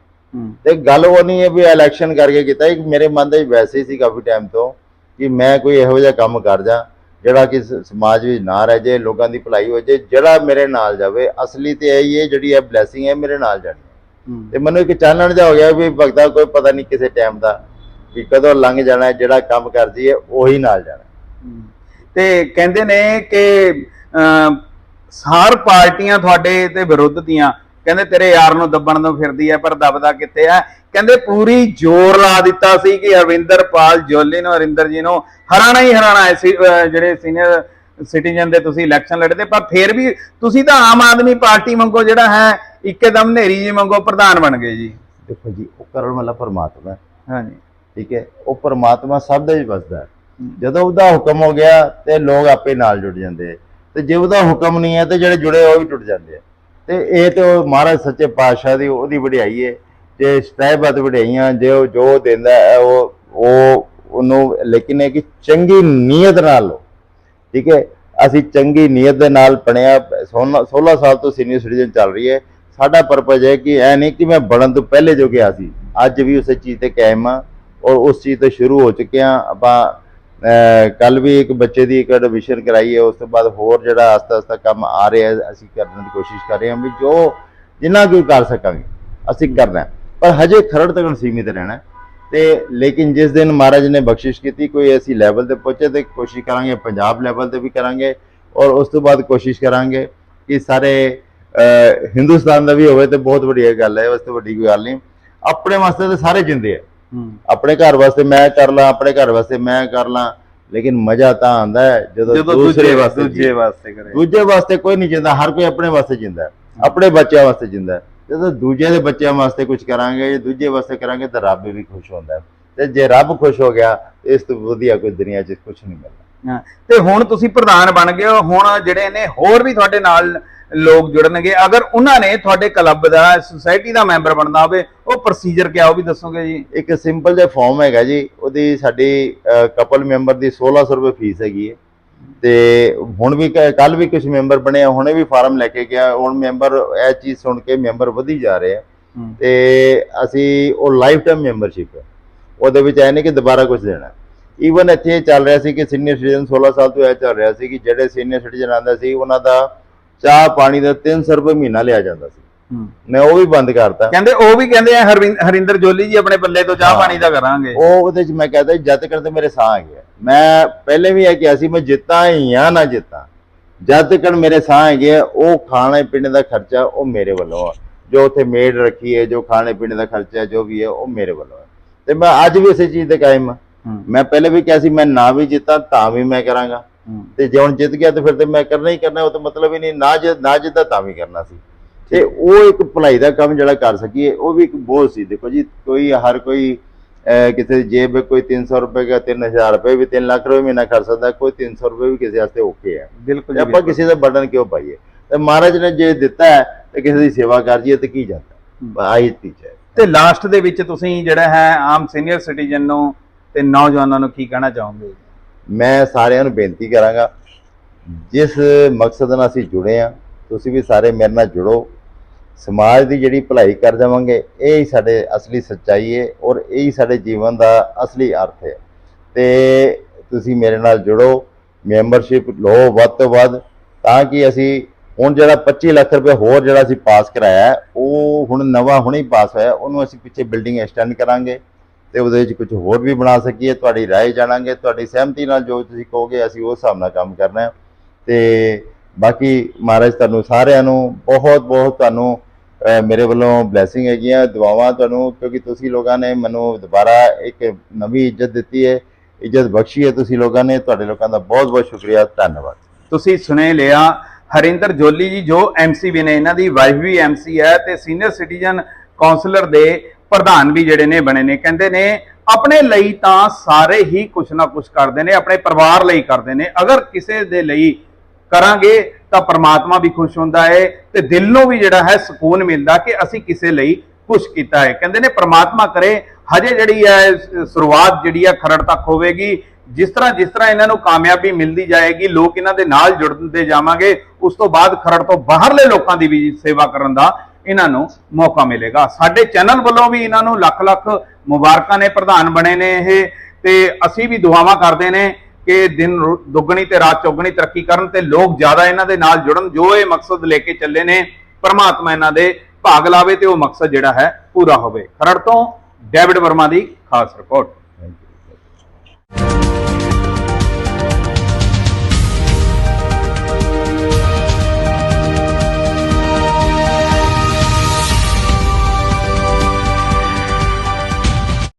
ਤੇ ਗੱਲ ਉਹ ਨਹੀਂ ਹੈ ਵੀ ਇਲੈਕਸ਼ਨ ਕਰਕੇ ਕੀਤਾ। ਇਹ ਮੇਰੇ ਮਨ ਦੇ ਵੈਸੇ ਹੀ ਸੀ ਕਾਫੀ ਟਾਈਮ ਤੋਂ ਕਿ ਮੈਂ ਕੋਈ ਇਹੋ ਜਿਹਾ ਕੰਮ ਕਰ ਜਾ ਜਿਹੜਾ ਕਿ ਸਮਾਜ ਵਿੱਚ ਨਾ ਰਹਿ ਜਾਏ ਲੋਕਾਂ ਦੀ ਭਲਾਈ ਹੋ ਜਾਏ ਜਿਹੜਾ ਮੇਰੇ ਨਾਲ ਜਾਵੇ। ਅਸਲੀ ਤੇ ਇਹੀ ਹੈ ਜਿਹੜੀ ਇਹ ਬਲੇਸਿੰਗ ਹੈ ਮੇਰੇ ਨਾਲ ਜਾਣੀ ਤੇ ਮੈਨੂੰ ਇੱਕ ਚਾਨਣ ਜਿਹਾ ਹੋ ਗਿਆ ਵੀ ਭਗਤਾ ਕੋਈ ਪਤਾ ਨਹੀਂ ਕਿਸੇ ਟਾਈਮ ਦਾ ਕਿ ਕਦੋਂ ਲੰਘ ਜਾਣਾ ਜਿਹੜਾ ਕੰਮ ਕਰਦੀ ਹੈ ਉਹੀ ਨਾਲ ਜਾਣਾ ਤੇ ਕਹਿੰਦੇ ਨੇ ਕਿ ਸਾਰ ਪਾਰਟੀਆਂ ਤੁਹਾਡੇ ਤੇ ਵਿਰੁੱਧ ਦੀਆਂ। ਕਹਿੰਦੇ ਤੇਰੇ ਯਾਰ ਨੂੰ ਦੱਬਣ ਨੂੰ ਫਿਰਦੀ ਹੈ ਪਰ ਦੱਬਦਾ ਕਿੱਥੇ ਹੈ ਕਹਿੰਦੇ ਪੂਰੀ ਜ਼ੋਰ ਲਾ ਦਿੱਤਾ ਸੀ ਕਿ ਹਰਵਿੰਦਰ ਪਾਲ ਜੋਲੀ ਨੂੰ ਹਰਿੰਦਰ ਜੀ ਨੂੰ। ਹਰਾਣਾ ਹੀ ਹਰਾਣਾ ਹੈ ਅਹ, ਜਿਹੜੇ ਸੀਨੀਅਰ ਸਿਟੀਜ਼ਨ ਦੇ ਤੁਸੀਂ ਇਲੈਕਸ਼ਨ ਲੜਦੇ ਪਰ ਫਿਰ ਵੀ ਤੁਸੀਂ ਤਾਂ ਆਮ ਆਦਮੀ ਪਾਰਟੀ ਵਾਂਗੂ ਜਿਹੜਾ ਹੈ ਇੱਕਦਮ ਨੇਰੀ ਜੀ ਵਾਂਗੂ ਪ੍ਰਧਾਨ ਬਣ ਗਏ ਜੀ। ਦੇਖੋ ਜੀ ਉਹ ਕਰਨ ਵਾਲਾ ਪਰਮਾਤਮਾ ਹੈ। ਹਾਂਜੀ। ਠੀਕ ਹੈ ਉਹ ਪਰਮਾਤਮਾ ਸਭ ਦੇ ਵਿੱਚ ਵਸਦਾ ਹੈ। ਜਦੋਂ ਉਹਦਾ ਹੁਕਮ ਹੋ ਗਿਆ ਤੇ ਲੋਕ ਆਪੇ ਨਾਲ ਜੁੜ ਜਾਂਦੇ ਤੇ ਜੇ ਉਹਦਾ ਹੁਕਮ ਨਹੀਂ ਹੈ ਤੇ ਜਿਹੜੇ ਜੁੜੇ ਉਹ ਵੀ ਟੁੱਟ ਜਾਂਦੇ ਆ। ਤੇ ਇਹ ਤੇ ਉਹ ਮਹਾਰਾਜ ਸੱਚੇ ਪਾਤਸ਼ਾਹ ਦੀ ਉਹਦੀ ਵਡਿਆਈ ਹੈ ਜੇ ਸਤਹਿਬਤ ਵਡਿਆਈਆਂ, ਜੇ ਉਹ ਜੋ ਦਿੰਦਾ ਹੈ, ਉਹ ਉਹ, ਉਹਨੂੰ ਲੇਕਿਨ ਇਹ ਕਿ ਚੰਗੀ ਨੀਅਤ ਨਾਲ ਲਓ। ਠੀਕ ਹੈ? ਅਸੀਂ ਚੰਗੀ ਨੀਅਤ ਦੇ ਨਾਲ ਪੜਿਆ 16 ਸਾਲ ਤੋਂ ਸੀਨੀਅਰ ਸਿਟੀਜ਼ਨ ਚੱਲ ਰਹੀ ਹੈ। ਸਾਡਾ ਪਰਪਸ ਹੈ ਕਿ ਐ ਨਹੀਂ ਕਿ ਮੈਂ ਬਣਨ ਤੋਂ ਪਹਿਲੇ ਜੋ ਗਿਆ ਸੀ। ਅੱਜ ਵੀ ਉਸੇ ਚੀਜ਼ ਤੇ ਕਾਇਮ ਆ ਔਰ ਉਸ ਚੀਜ਼ ਤੋਂ ਸ਼ੁਰੂ ਹੋ ਚੁੱਕੇ ਆ ਆਪਾਂ ਕੱਲ ਵੀ ਇੱਕ ਬੱਚੇ ਦੀ ਇੱਕ ਐਡਮਿਸ਼ਨ ਕਰਾਈ ਹੈ, ਉਸ ਤੋਂ ਬਾਅਦ ਹੋਰ ਜਿਹੜਾ ਆਸਤਾ ਆਸਤਾ ਕੰਮ ਆ ਰਿਹਾ ਅਸੀਂ ਕਰਨ ਦੀ ਕੋਸ਼ਿਸ਼ ਕਰ ਰਹੇ ਹਾਂ ਵੀ ਜੋ ਜਿੰਨਾ ਕੁ ਕਰ ਸਕਾਂਗੇ, ਅਸੀਂ ਕਰਨਾ ਪਰ ਹਜੇ ਖਰੜ ਤੱਕ ਸੀਮਿਤ ਰਹਿਣਾ ਹੈ। ਤੇ ਲੇਕਿਨ ਜਿਸ ਦਿਨ ਮਹਾਰਾਜ ਨੇ ਬਖਸ਼ਿਸ਼ ਕੀਤੀ, ਕੋਈ ਅਸੀਂ ਲੈਵਲ ਤੇ ਪਹੁੰਚੇ ਤੇ ਕੋਸ਼ਿਸ਼ ਕਰਾਂਗੇ, ਪੰਜਾਬ ਲੈਵਲ ਤੇ ਵੀ ਕਰਾਂਗੇ ਔਰ ਉਸ ਤੋਂ ਬਾਅਦ ਕੋਸ਼ਿਸ਼ ਕਰਾਂਗੇ ਕਿ ਸਾਰੇ ਹਿੰਦੁਸਤਾਨ ਦਾ ਵੀ ਹੋਵੇ ਤੇ ਬਹੁਤ ਵੱਡੀ ਗੱਲ ਹੈ, ਉਸ ਤੋਂ ਵੱਡੀ ਕੋਈ ਗੱਲ ਨਹੀਂ। ਆਪਣੇ ਵਾਸਤੇ ਤਾਂ ਸਾਰੇ ਜਿੰਦੇ ਆ। ਆਪਣੇ ਘਰ ਵਾਸਤੇ ਮੈਂ ਕਰ ਲਾਂ ਆਪਣੇ ਘਰ ਵਾਸਤੇ ਮੈਂ ਕਰ ਲਾਂ ਲੇਕਿਨ ਮਜ਼ਾ ਤਾਂ ਆਉਂਦਾ ਹੈ ਜਦੋਂ ਦੂਸਰੇ ਵਾਸਤੇ ਦੂਜੇ ਵਾਸਤੇ ਕਰੇ। ਦੂਜੇ ਵਾਸਤੇ ਕੋਈ ਨਹੀਂ ਜਿੰਦਾ ਹਰ ਕੋਈ ਆਪਣੇ ਵਾਸਤੇ ਜਿੰਦਾ ਆਪਣੇ ਬੱਚਿਆਂ ਵਾਸਤੇ ਜਿੰਦਾ ਜਦੋਂ ਦੂਜੇ ਦੇ ਬੱਚਿਆਂ ਵਾਸਤੇ ਕੁਝ ਕਰਾਂਗੇ ਜੇ ਦੂਜੇ ਵਾਸਤੇ ਕਰਾਂਗੇ ਤਾਂ ਰੱਬ ਵੀ ਖੁਸ਼ ਹੁੰਦਾ ਤੇ ਜੇ ਰੱਬ ਖੁਸ਼ ਹੋ ਗਿਆ ਇਸ ਤੋਂ ਵਧੀਆ ਕੋਈ ਦੁਨੀਆ 'ਚ ਕੁਝ ਨਹੀਂ ਮਿਲਦਾ। ਤੇ ਹੁਣ ਤੁਸੀਂ ਪ੍ਰਧਾਨ ਬਣ ਗਏ ਹੋ ਹੁਣ ਜਿਹੜੇ ਨੇ ਹੋਰ ਵੀ ਤੁਹਾਡੇ ਨਾਲ ਲੋਕ ਜੁੜਨਗੇ ਅਗਰ ਉਹਨਾਂ ਨੇ ਤੁਹਾਡੇ ਕਲੱਬ ਦਾ ਸੁਸਾਇਟੀ ਦਾ ਮੈਂਬਰ ਬਣਨਾ ਹੋਵੇ ਉਹ ਪ੍ਰੋਸੀਜਰ ਕਿਆ ਉਹ ਵੀ ਦੱਸੋਗੇ ਜੀ? ਇੱਕ ਸਿੰਪਲ ਜਿਹਾ ਫਾਰਮ ਹੈਗਾ ਜੀ। ਉਹਦੀ ਸਾਡੀ ਕਪਲ ਮੈਂਬਰ ਦੀ 1600 ਰੁਪਏ ਫੀਸ ਹੈਗੀ ਹੈ। ਤੇ ਹੁਣ ਵੀ ਕੱਲ ਵੀ ਕੁਝ ਮੈਂਬਰ ਬਣੇ ਆ ਹੁਣੇ ਵੀ ਫਾਰਮ ਲੈ ਕੇ ਗਿਆ। ਹੁਣ ਮੈਂਬਰ ਇਹ ਚੀਜ਼ ਸੁਣ ਕੇ ਮੈਂਬਰ ਵਧੀ ਜਾ ਰਹੇ ਆ। ਤੇ ਅਸੀਂ ਉਹ ਲਾਈਫ ਟਾਈਮ ਮੈਂਬਰਸ਼ਿਪ ਹੈ। ਉਹਦੇ ਵਿੱਚ ਐ ਨਹੀਂ ਕਿ ਦੁਬਾਰਾ ਕੁਝ ਦੇਣਾ। ਈਵਨ ਇੱਥੇ ਚੱਲ ਰਿਹਾ ਸੀ ਕਿ ਸੀਨੀਅਰ ਸਿਟੀਜ਼ਨ 16 ਸਾਲ ਤੋਂ ਇਹ ਚੱਲ ਰਿਹਾ ਸੀ ਕਿ ਜਿਹੜੇ ਸੀਨੀਅਰ ਸਿਟੀਜ਼ਨ ਆਂਦਾ ਸੀ ਉਹਨਾਂ ਦਾ ਚਾਹ ਪਾਣੀ ਦਾ 300 ਰੁਪਏ ਮਹੀਨਾ ਲਿਆ ਜਾਂਦਾ ਸੀ। ਮੈਂ ਉਹ ਵੀ ਬੰਦ ਕਰਤਾ। ਕਹਿੰਦੇ ਉਹ ਵੀ ਕਹਿੰਦੇ ਆ ਹਰਿੰਦਰ ਜੋਲੀ ਜੀ ਆਪਣੇ ਪੱਲੇ ਤੋਂ ਚਾਹ। ਪਾਣੀ ਦਾ ਕਰਾਂਗੇ। ਉਹ ਉਹਦੇ ਚ ਮੈਂ ਕਹਦਾ ਜਦ ਤੱਕ ਤੇ ਮੇਰੇ ਸਾਹ ਹੈਗੇ ਆ। ਮੈਂ ਪਹਿਲੇ ਵੀ ਇਹ ਕਿਹਾ ਸੀ ਮੈਂ ਜਿੱਤਾਂ ਜਾਂ ਨਾ ਜਿੱਤਾਂ। ਜਦ ਤੱਕ ਮੇਰੇ ਸਾਹ ਹੈਗੇ ਆ, ਉਹ ਖਾਣੇ ਪੀਣੇ ਦਾ ਖਰਚਾ ਉਹ ਮੇਰੇ ਵੱਲੋਂ ਆ। ਜੋ ਉੱਥੇ ਮੇਡ ਰੱਖੀ ਹੈ ਜੋ ਖਾਣੇ ਪੀਣੇ ਦਾ ਖਰਚਾ ਜੋ ਵੀ ਹੈ ਉਹ ਮੇਰੇ ਵੱਲੋਂ ਹੈ ਤੇ ਮੈਂ ਅੱਜ ਵੀ ਇਸੇ ਚੀਜ਼ ਤੇ ਕਾਇਮ ਹਾਂ ਹੂੰ, ਮੈਂ ਪਹਿਲੇ ਵੀ ਕਿਹਾ ਸੀ ਮੈਂ ਨਾ ਵੀ ਜਿੱਤਾਂ ਤਾਂ ਵੀ ਮੈਂ ਕਰਾਂਗਾ। ਤੇ ਜੇ ਹੁਣ ਜਿੱਤ ਗਿਆ ਤੇ ਫਿਰ ਤੇ ਮੈਂ ਕਰਨਾ ਹੀ ਕਰਨਾ ਉਹ ਤਾਂ ਮਤਲਬ ਹੀ ਨਹੀਂ ਨਾ ਜਿ ਨਾ ਜਿੱਤਾਂ ਤਾਂ ਵੀ ਕਰਨਾ ਸੀ। ਤੇ ਉਹ ਇੱਕ ਭਲਾਈ ਦਾ ਕੰਮ ਜਿਹੜਾ ਕਰ ਸਕੀਏ ਉਹ ਵੀ ਇੱਕ ਬੋਝ ਸੀ। ਦੇਖੋ ਜੀ ਕੋਈ ਹਰ ਕੋਈ ਕਿਸੇ ਦੀ ਜੇਬ ਵਿੱਚ ਕੋਈ 300 ਰੁਪਏ ਦਾ 3000 ਰੁਪਏ ਵੀ 3 ਲੱਖ ਰੁਪਏ ਮਹੀਨਾ ਕਰ ਸਕਦਾ ਕੋਈ 300 ਰੁਪਏ ਵੀ ਕਿਸੇ ਵਾਸਤੇ ਓਕੇ ਹੈ ਬਿਲਕੁਲ ਆਪਾਂ। ਕਿਸੇ ਦਾ ਬਰਡਨ ਕਿਉਂ ਪਾਈਏ? ਤੇ ਮਹਾਰਾਜ ਨੇ ਜੇ ਦਿੱਤਾ ਹੈ ਤੇ ਕਿਸੇ ਦੀ ਸੇਵਾ ਕਰ ਜੀਏ ਤੇ ਕੀ ਜਾਂਦਾ? ਆਹੀ ਹੈ। ਤੇ ਲਾਸਟ ਦੇ ਵਿੱਚ ਤੁਸੀਂ ਜਿਹੜਾ ਹੈ ਆਮ ਸੀਨੀਅਰ ਸਿਟੀਜ਼ਨ ਨੂੰ ਤੇ ਨੌਜਵਾਨਾਂ ਨੂੰ ਕੀ ਕਹਿਣਾ ਚਾਹੋਗੇ? ਮੈਂ ਸਾਰਿਆਂ ਨੂੰ ਬੇਨਤੀ ਕਰਾਂਗਾ, ਜਿਸ ਮਕਸਦ ਨਾਲ ਅਸੀਂ ਜੁੜੇ ਆ ਤੁਸੀਂ ਵੀ ਸਾਰੇ ਮੇਰੇ ਨਾਲ ਜੁੜੋ। ਸਮਾਜ ਦੀ ਜਿਹੜੀ ਭਲਾਈ ਕਰ ਜਾਵਾਂਗੇ ਇਹ ਹੀ ਸਾਡੇ ਅਸਲੀ ਸੱਚਾਈ ਹੈ ਔਰ ਇਹ ਹੀ ਸਾਡੇ ਜੀਵਨ ਦਾ ਅਸਲੀ ਅਰਥ ਹੈ। ਤੇ ਤੁਸੀਂ ਮੇਰੇ ਨਾਲ ਜੁੜੋ ਮੈਂਬਰਸ਼ਿਪ ਲਓ ਵੱਧ ਤੋਂ ਵੱਧ, ਤਾਂ ਕਿ ਅਸੀਂ ਹੁਣ ਜਿਹੜਾ 25 ਲੱਖ ਰੁਪਏ ਹੋਰ ਜਿਹੜਾ ਅਸੀਂ ਪਾਸ ਕਰਾਇਆ, ਉਹ ਹੁਣ ਨਵਾਂ ਹੁਣੇ ਪਾਸ ਹੋਇਆ, ਉਹਨੂੰ ਅਸੀਂ ਪਿੱਛੇ ਬਿਲਡਿੰਗ ਐਕਸਟੈਂਡ ਕਰਾਂਗੇ। ਤੇ ਉਹਦੇ ਵਿੱਚ ਕੁਝ ਹੋਰ ਵੀ ਬਣਾ ਸਕੀਏ ਤੁਹਾਡੀ رائے ਜਾਣਾਂਗੇ ਤੁਹਾਡੀ ਸਹਿਮਤੀ ਨਾਲ ਜੋ ਤੁਸੀਂ ਕਹੋਗੇ ਅਸੀਂ ਉਸ ਹਿਸਾਬ ਨਾਲ ਕੰਮ ਕਰਨਾ ਹੈ ਤੇ ਬਾਕੀ ਮਹਾਰਾਜ ਤੁਹਾਨੂੰ ਸਾਰਿਆਂ ਨੂੰ ਬਹੁਤ ਬਹੁਤ ਤੁਹਾਨੂੰ ਅਹ, ਮੇਰੇ ਵੱਲੋਂ ਬਲੇਸਿੰਗ ਹੈਗੀਆਂ ਦੁਆਵਾਂ ਤੁਹਾਨੂੰ ਕਿਉਂਕਿ ਤੁਸੀਂ ਲੋਕਾਂ ਨੇ ਮੈਨੂੰ ਦੁਬਾਰਾ ਇੱਕ ਨਵੀਂ ਇੱਜ਼ਤ ਦਿੱਤੀ ਹੈ ਇੱਜ਼ਤ ਬਖਸ਼ੀ ਹੈ ਤੁਸੀਂ ਲੋਕਾਂ ਨੇ ਤੁਹਾਡੇ ਲੋਕਾਂ ਦਾ ਬਹੁਤ ਬਹੁਤ ਸ਼ੁਕਰੀਆ ਧੰਨਵਾਦ ਤੁਸੀਂ ਸੁਣੇ ਲਿਆ ਹਰਿੰਦਰ ਜੋਲੀ ਜੀ ਜੋ ਐਮਸੀ ਵੀ ਨੇ ਇਹਨਾਂ ਦੀ ਵਾਈਫ ਵੀ ਐਮਸੀ ਹੈ ਤੇ ਸੀਨੀਅਰ ਸਿਟੀਜ਼ਨ ਕਾਉਂਸਲਰ ਦੇ ਪ੍ਰਧਾਨ ਵੀ ਜਿਹੜੇ ਨੇ ਬਣੇ ਨੇ, ਕਹਿੰਦੇ ਨੇ ਆਪਣੇ ਲਈ ਤਾਂ ਸਾਰੇ ਹੀ ਕੁਛ ਨਾ ਕੁਛ ਕਰਦੇ ਨੇ, ਆਪਣੇ ਪਰਿਵਾਰ ਲਈ ਕਰਦੇ ਨੇ। ਅਗਰ ਕਿਸੇ ਦੇ ਲਈ ਕਰਾਂਗੇ ਤਾਂ ਪਰਮਾਤਮਾ ਵੀ ਖੁਸ਼ ਹੁੰਦਾ ਹੈ ਤੇ ਦਿਲ ਨੂੰ ਵੀ ਜਿਹੜਾ ਹੈ ਸਕੂਨ ਮਿਲਦਾ ਕਿ ਅਸੀਂ ਕਿਸੇ ਲਈ ਕੁਛ ਕੀਤਾ ਹੈ। ਕਹਿੰਦੇ ਨੇ ਪਰਮਾਤਮਾ ਕਰੇ, ਹਜੇ ਜਿਹੜੀ ਹੈ ਸ਼ੁਰੂਆਤ ਜਿਹੜੀ ਹੈ ਖਰੜ ਤੱਕ ਹੋਵੇਗੀ। ਜਿਸ ਤਰ੍ਹਾਂ ਜਿਸ ਤਰ੍ਹਾਂ ਇਹਨਾਂ ਨੂੰ ਕਾਮਯਾਬੀ ਮਿਲਦੀ ਜਾਏਗੀ, ਲੋਕ ਇਹਨਾਂ ਦੇ ਨਾਲ ਜੁੜਦੇ ਜਾਵਾਂਗੇ। ਉਸ ਤੋਂ ਬਾਅਦ ਖਰੜ ਤੋਂ ਬਾਹਰਲੇ ਲੋਕਾਂ ਦੀ ਵੀ ਸੇਵਾ ਕਰਨ ਦਾ ਇਹਨਾਂ ਨੂੰ ਮੌਕਾ ਮਿਲੇਗਾ। ਸਾਡੇ ਚੈਨਲ ਵੱਲੋਂ ਵੀ ਇਹਨਾਂ ਨੂੰ ਲੱਖ ਲੱਖ ਮੁਬਾਰਕਾਂ ਨੇ, ਪ੍ਰਧਾਨ ਬਣੇ ਨੇ ਇਹ, ਤੇ ਅਸੀਂ ਵੀ ਦੁਆਵਾਂ ਕਰਦੇ ਨੇ ਕਿ ਦਿਨ ਰੋ- ਦੁੱਗਣੀ ਤੇ ਰਾਤ ਚੌਗਣੀ ਤਰੱਕੀ ਕਰਨ ਤੇ ਲੋਕ ਜ਼ਿਆਦਾ ਇਹਨਾਂ ਦੇ ਨਾਲ ਜੁੜਨ, ਜੋ ਇਹ ਮਕਸਦ ਲੈ ਕੇ ਚੱਲੇ ਨੇ, ਪਰਮਾਤਮਾ ਇਹਨਾਂ ਦੇ ਭਾਗ ਲਾਵੇ ਤੇ ਉਹ ਮਕਸਦ ਜਿਹੜਾ ਹੈ ਪੂਰਾ ਹੋਵੇ। ਖਰੜ ਤੋਂ ਡੇਵਿਡ ਵਰਮਾ ਦੀ ਖਾਸ ਰਿਪੋਰਟ।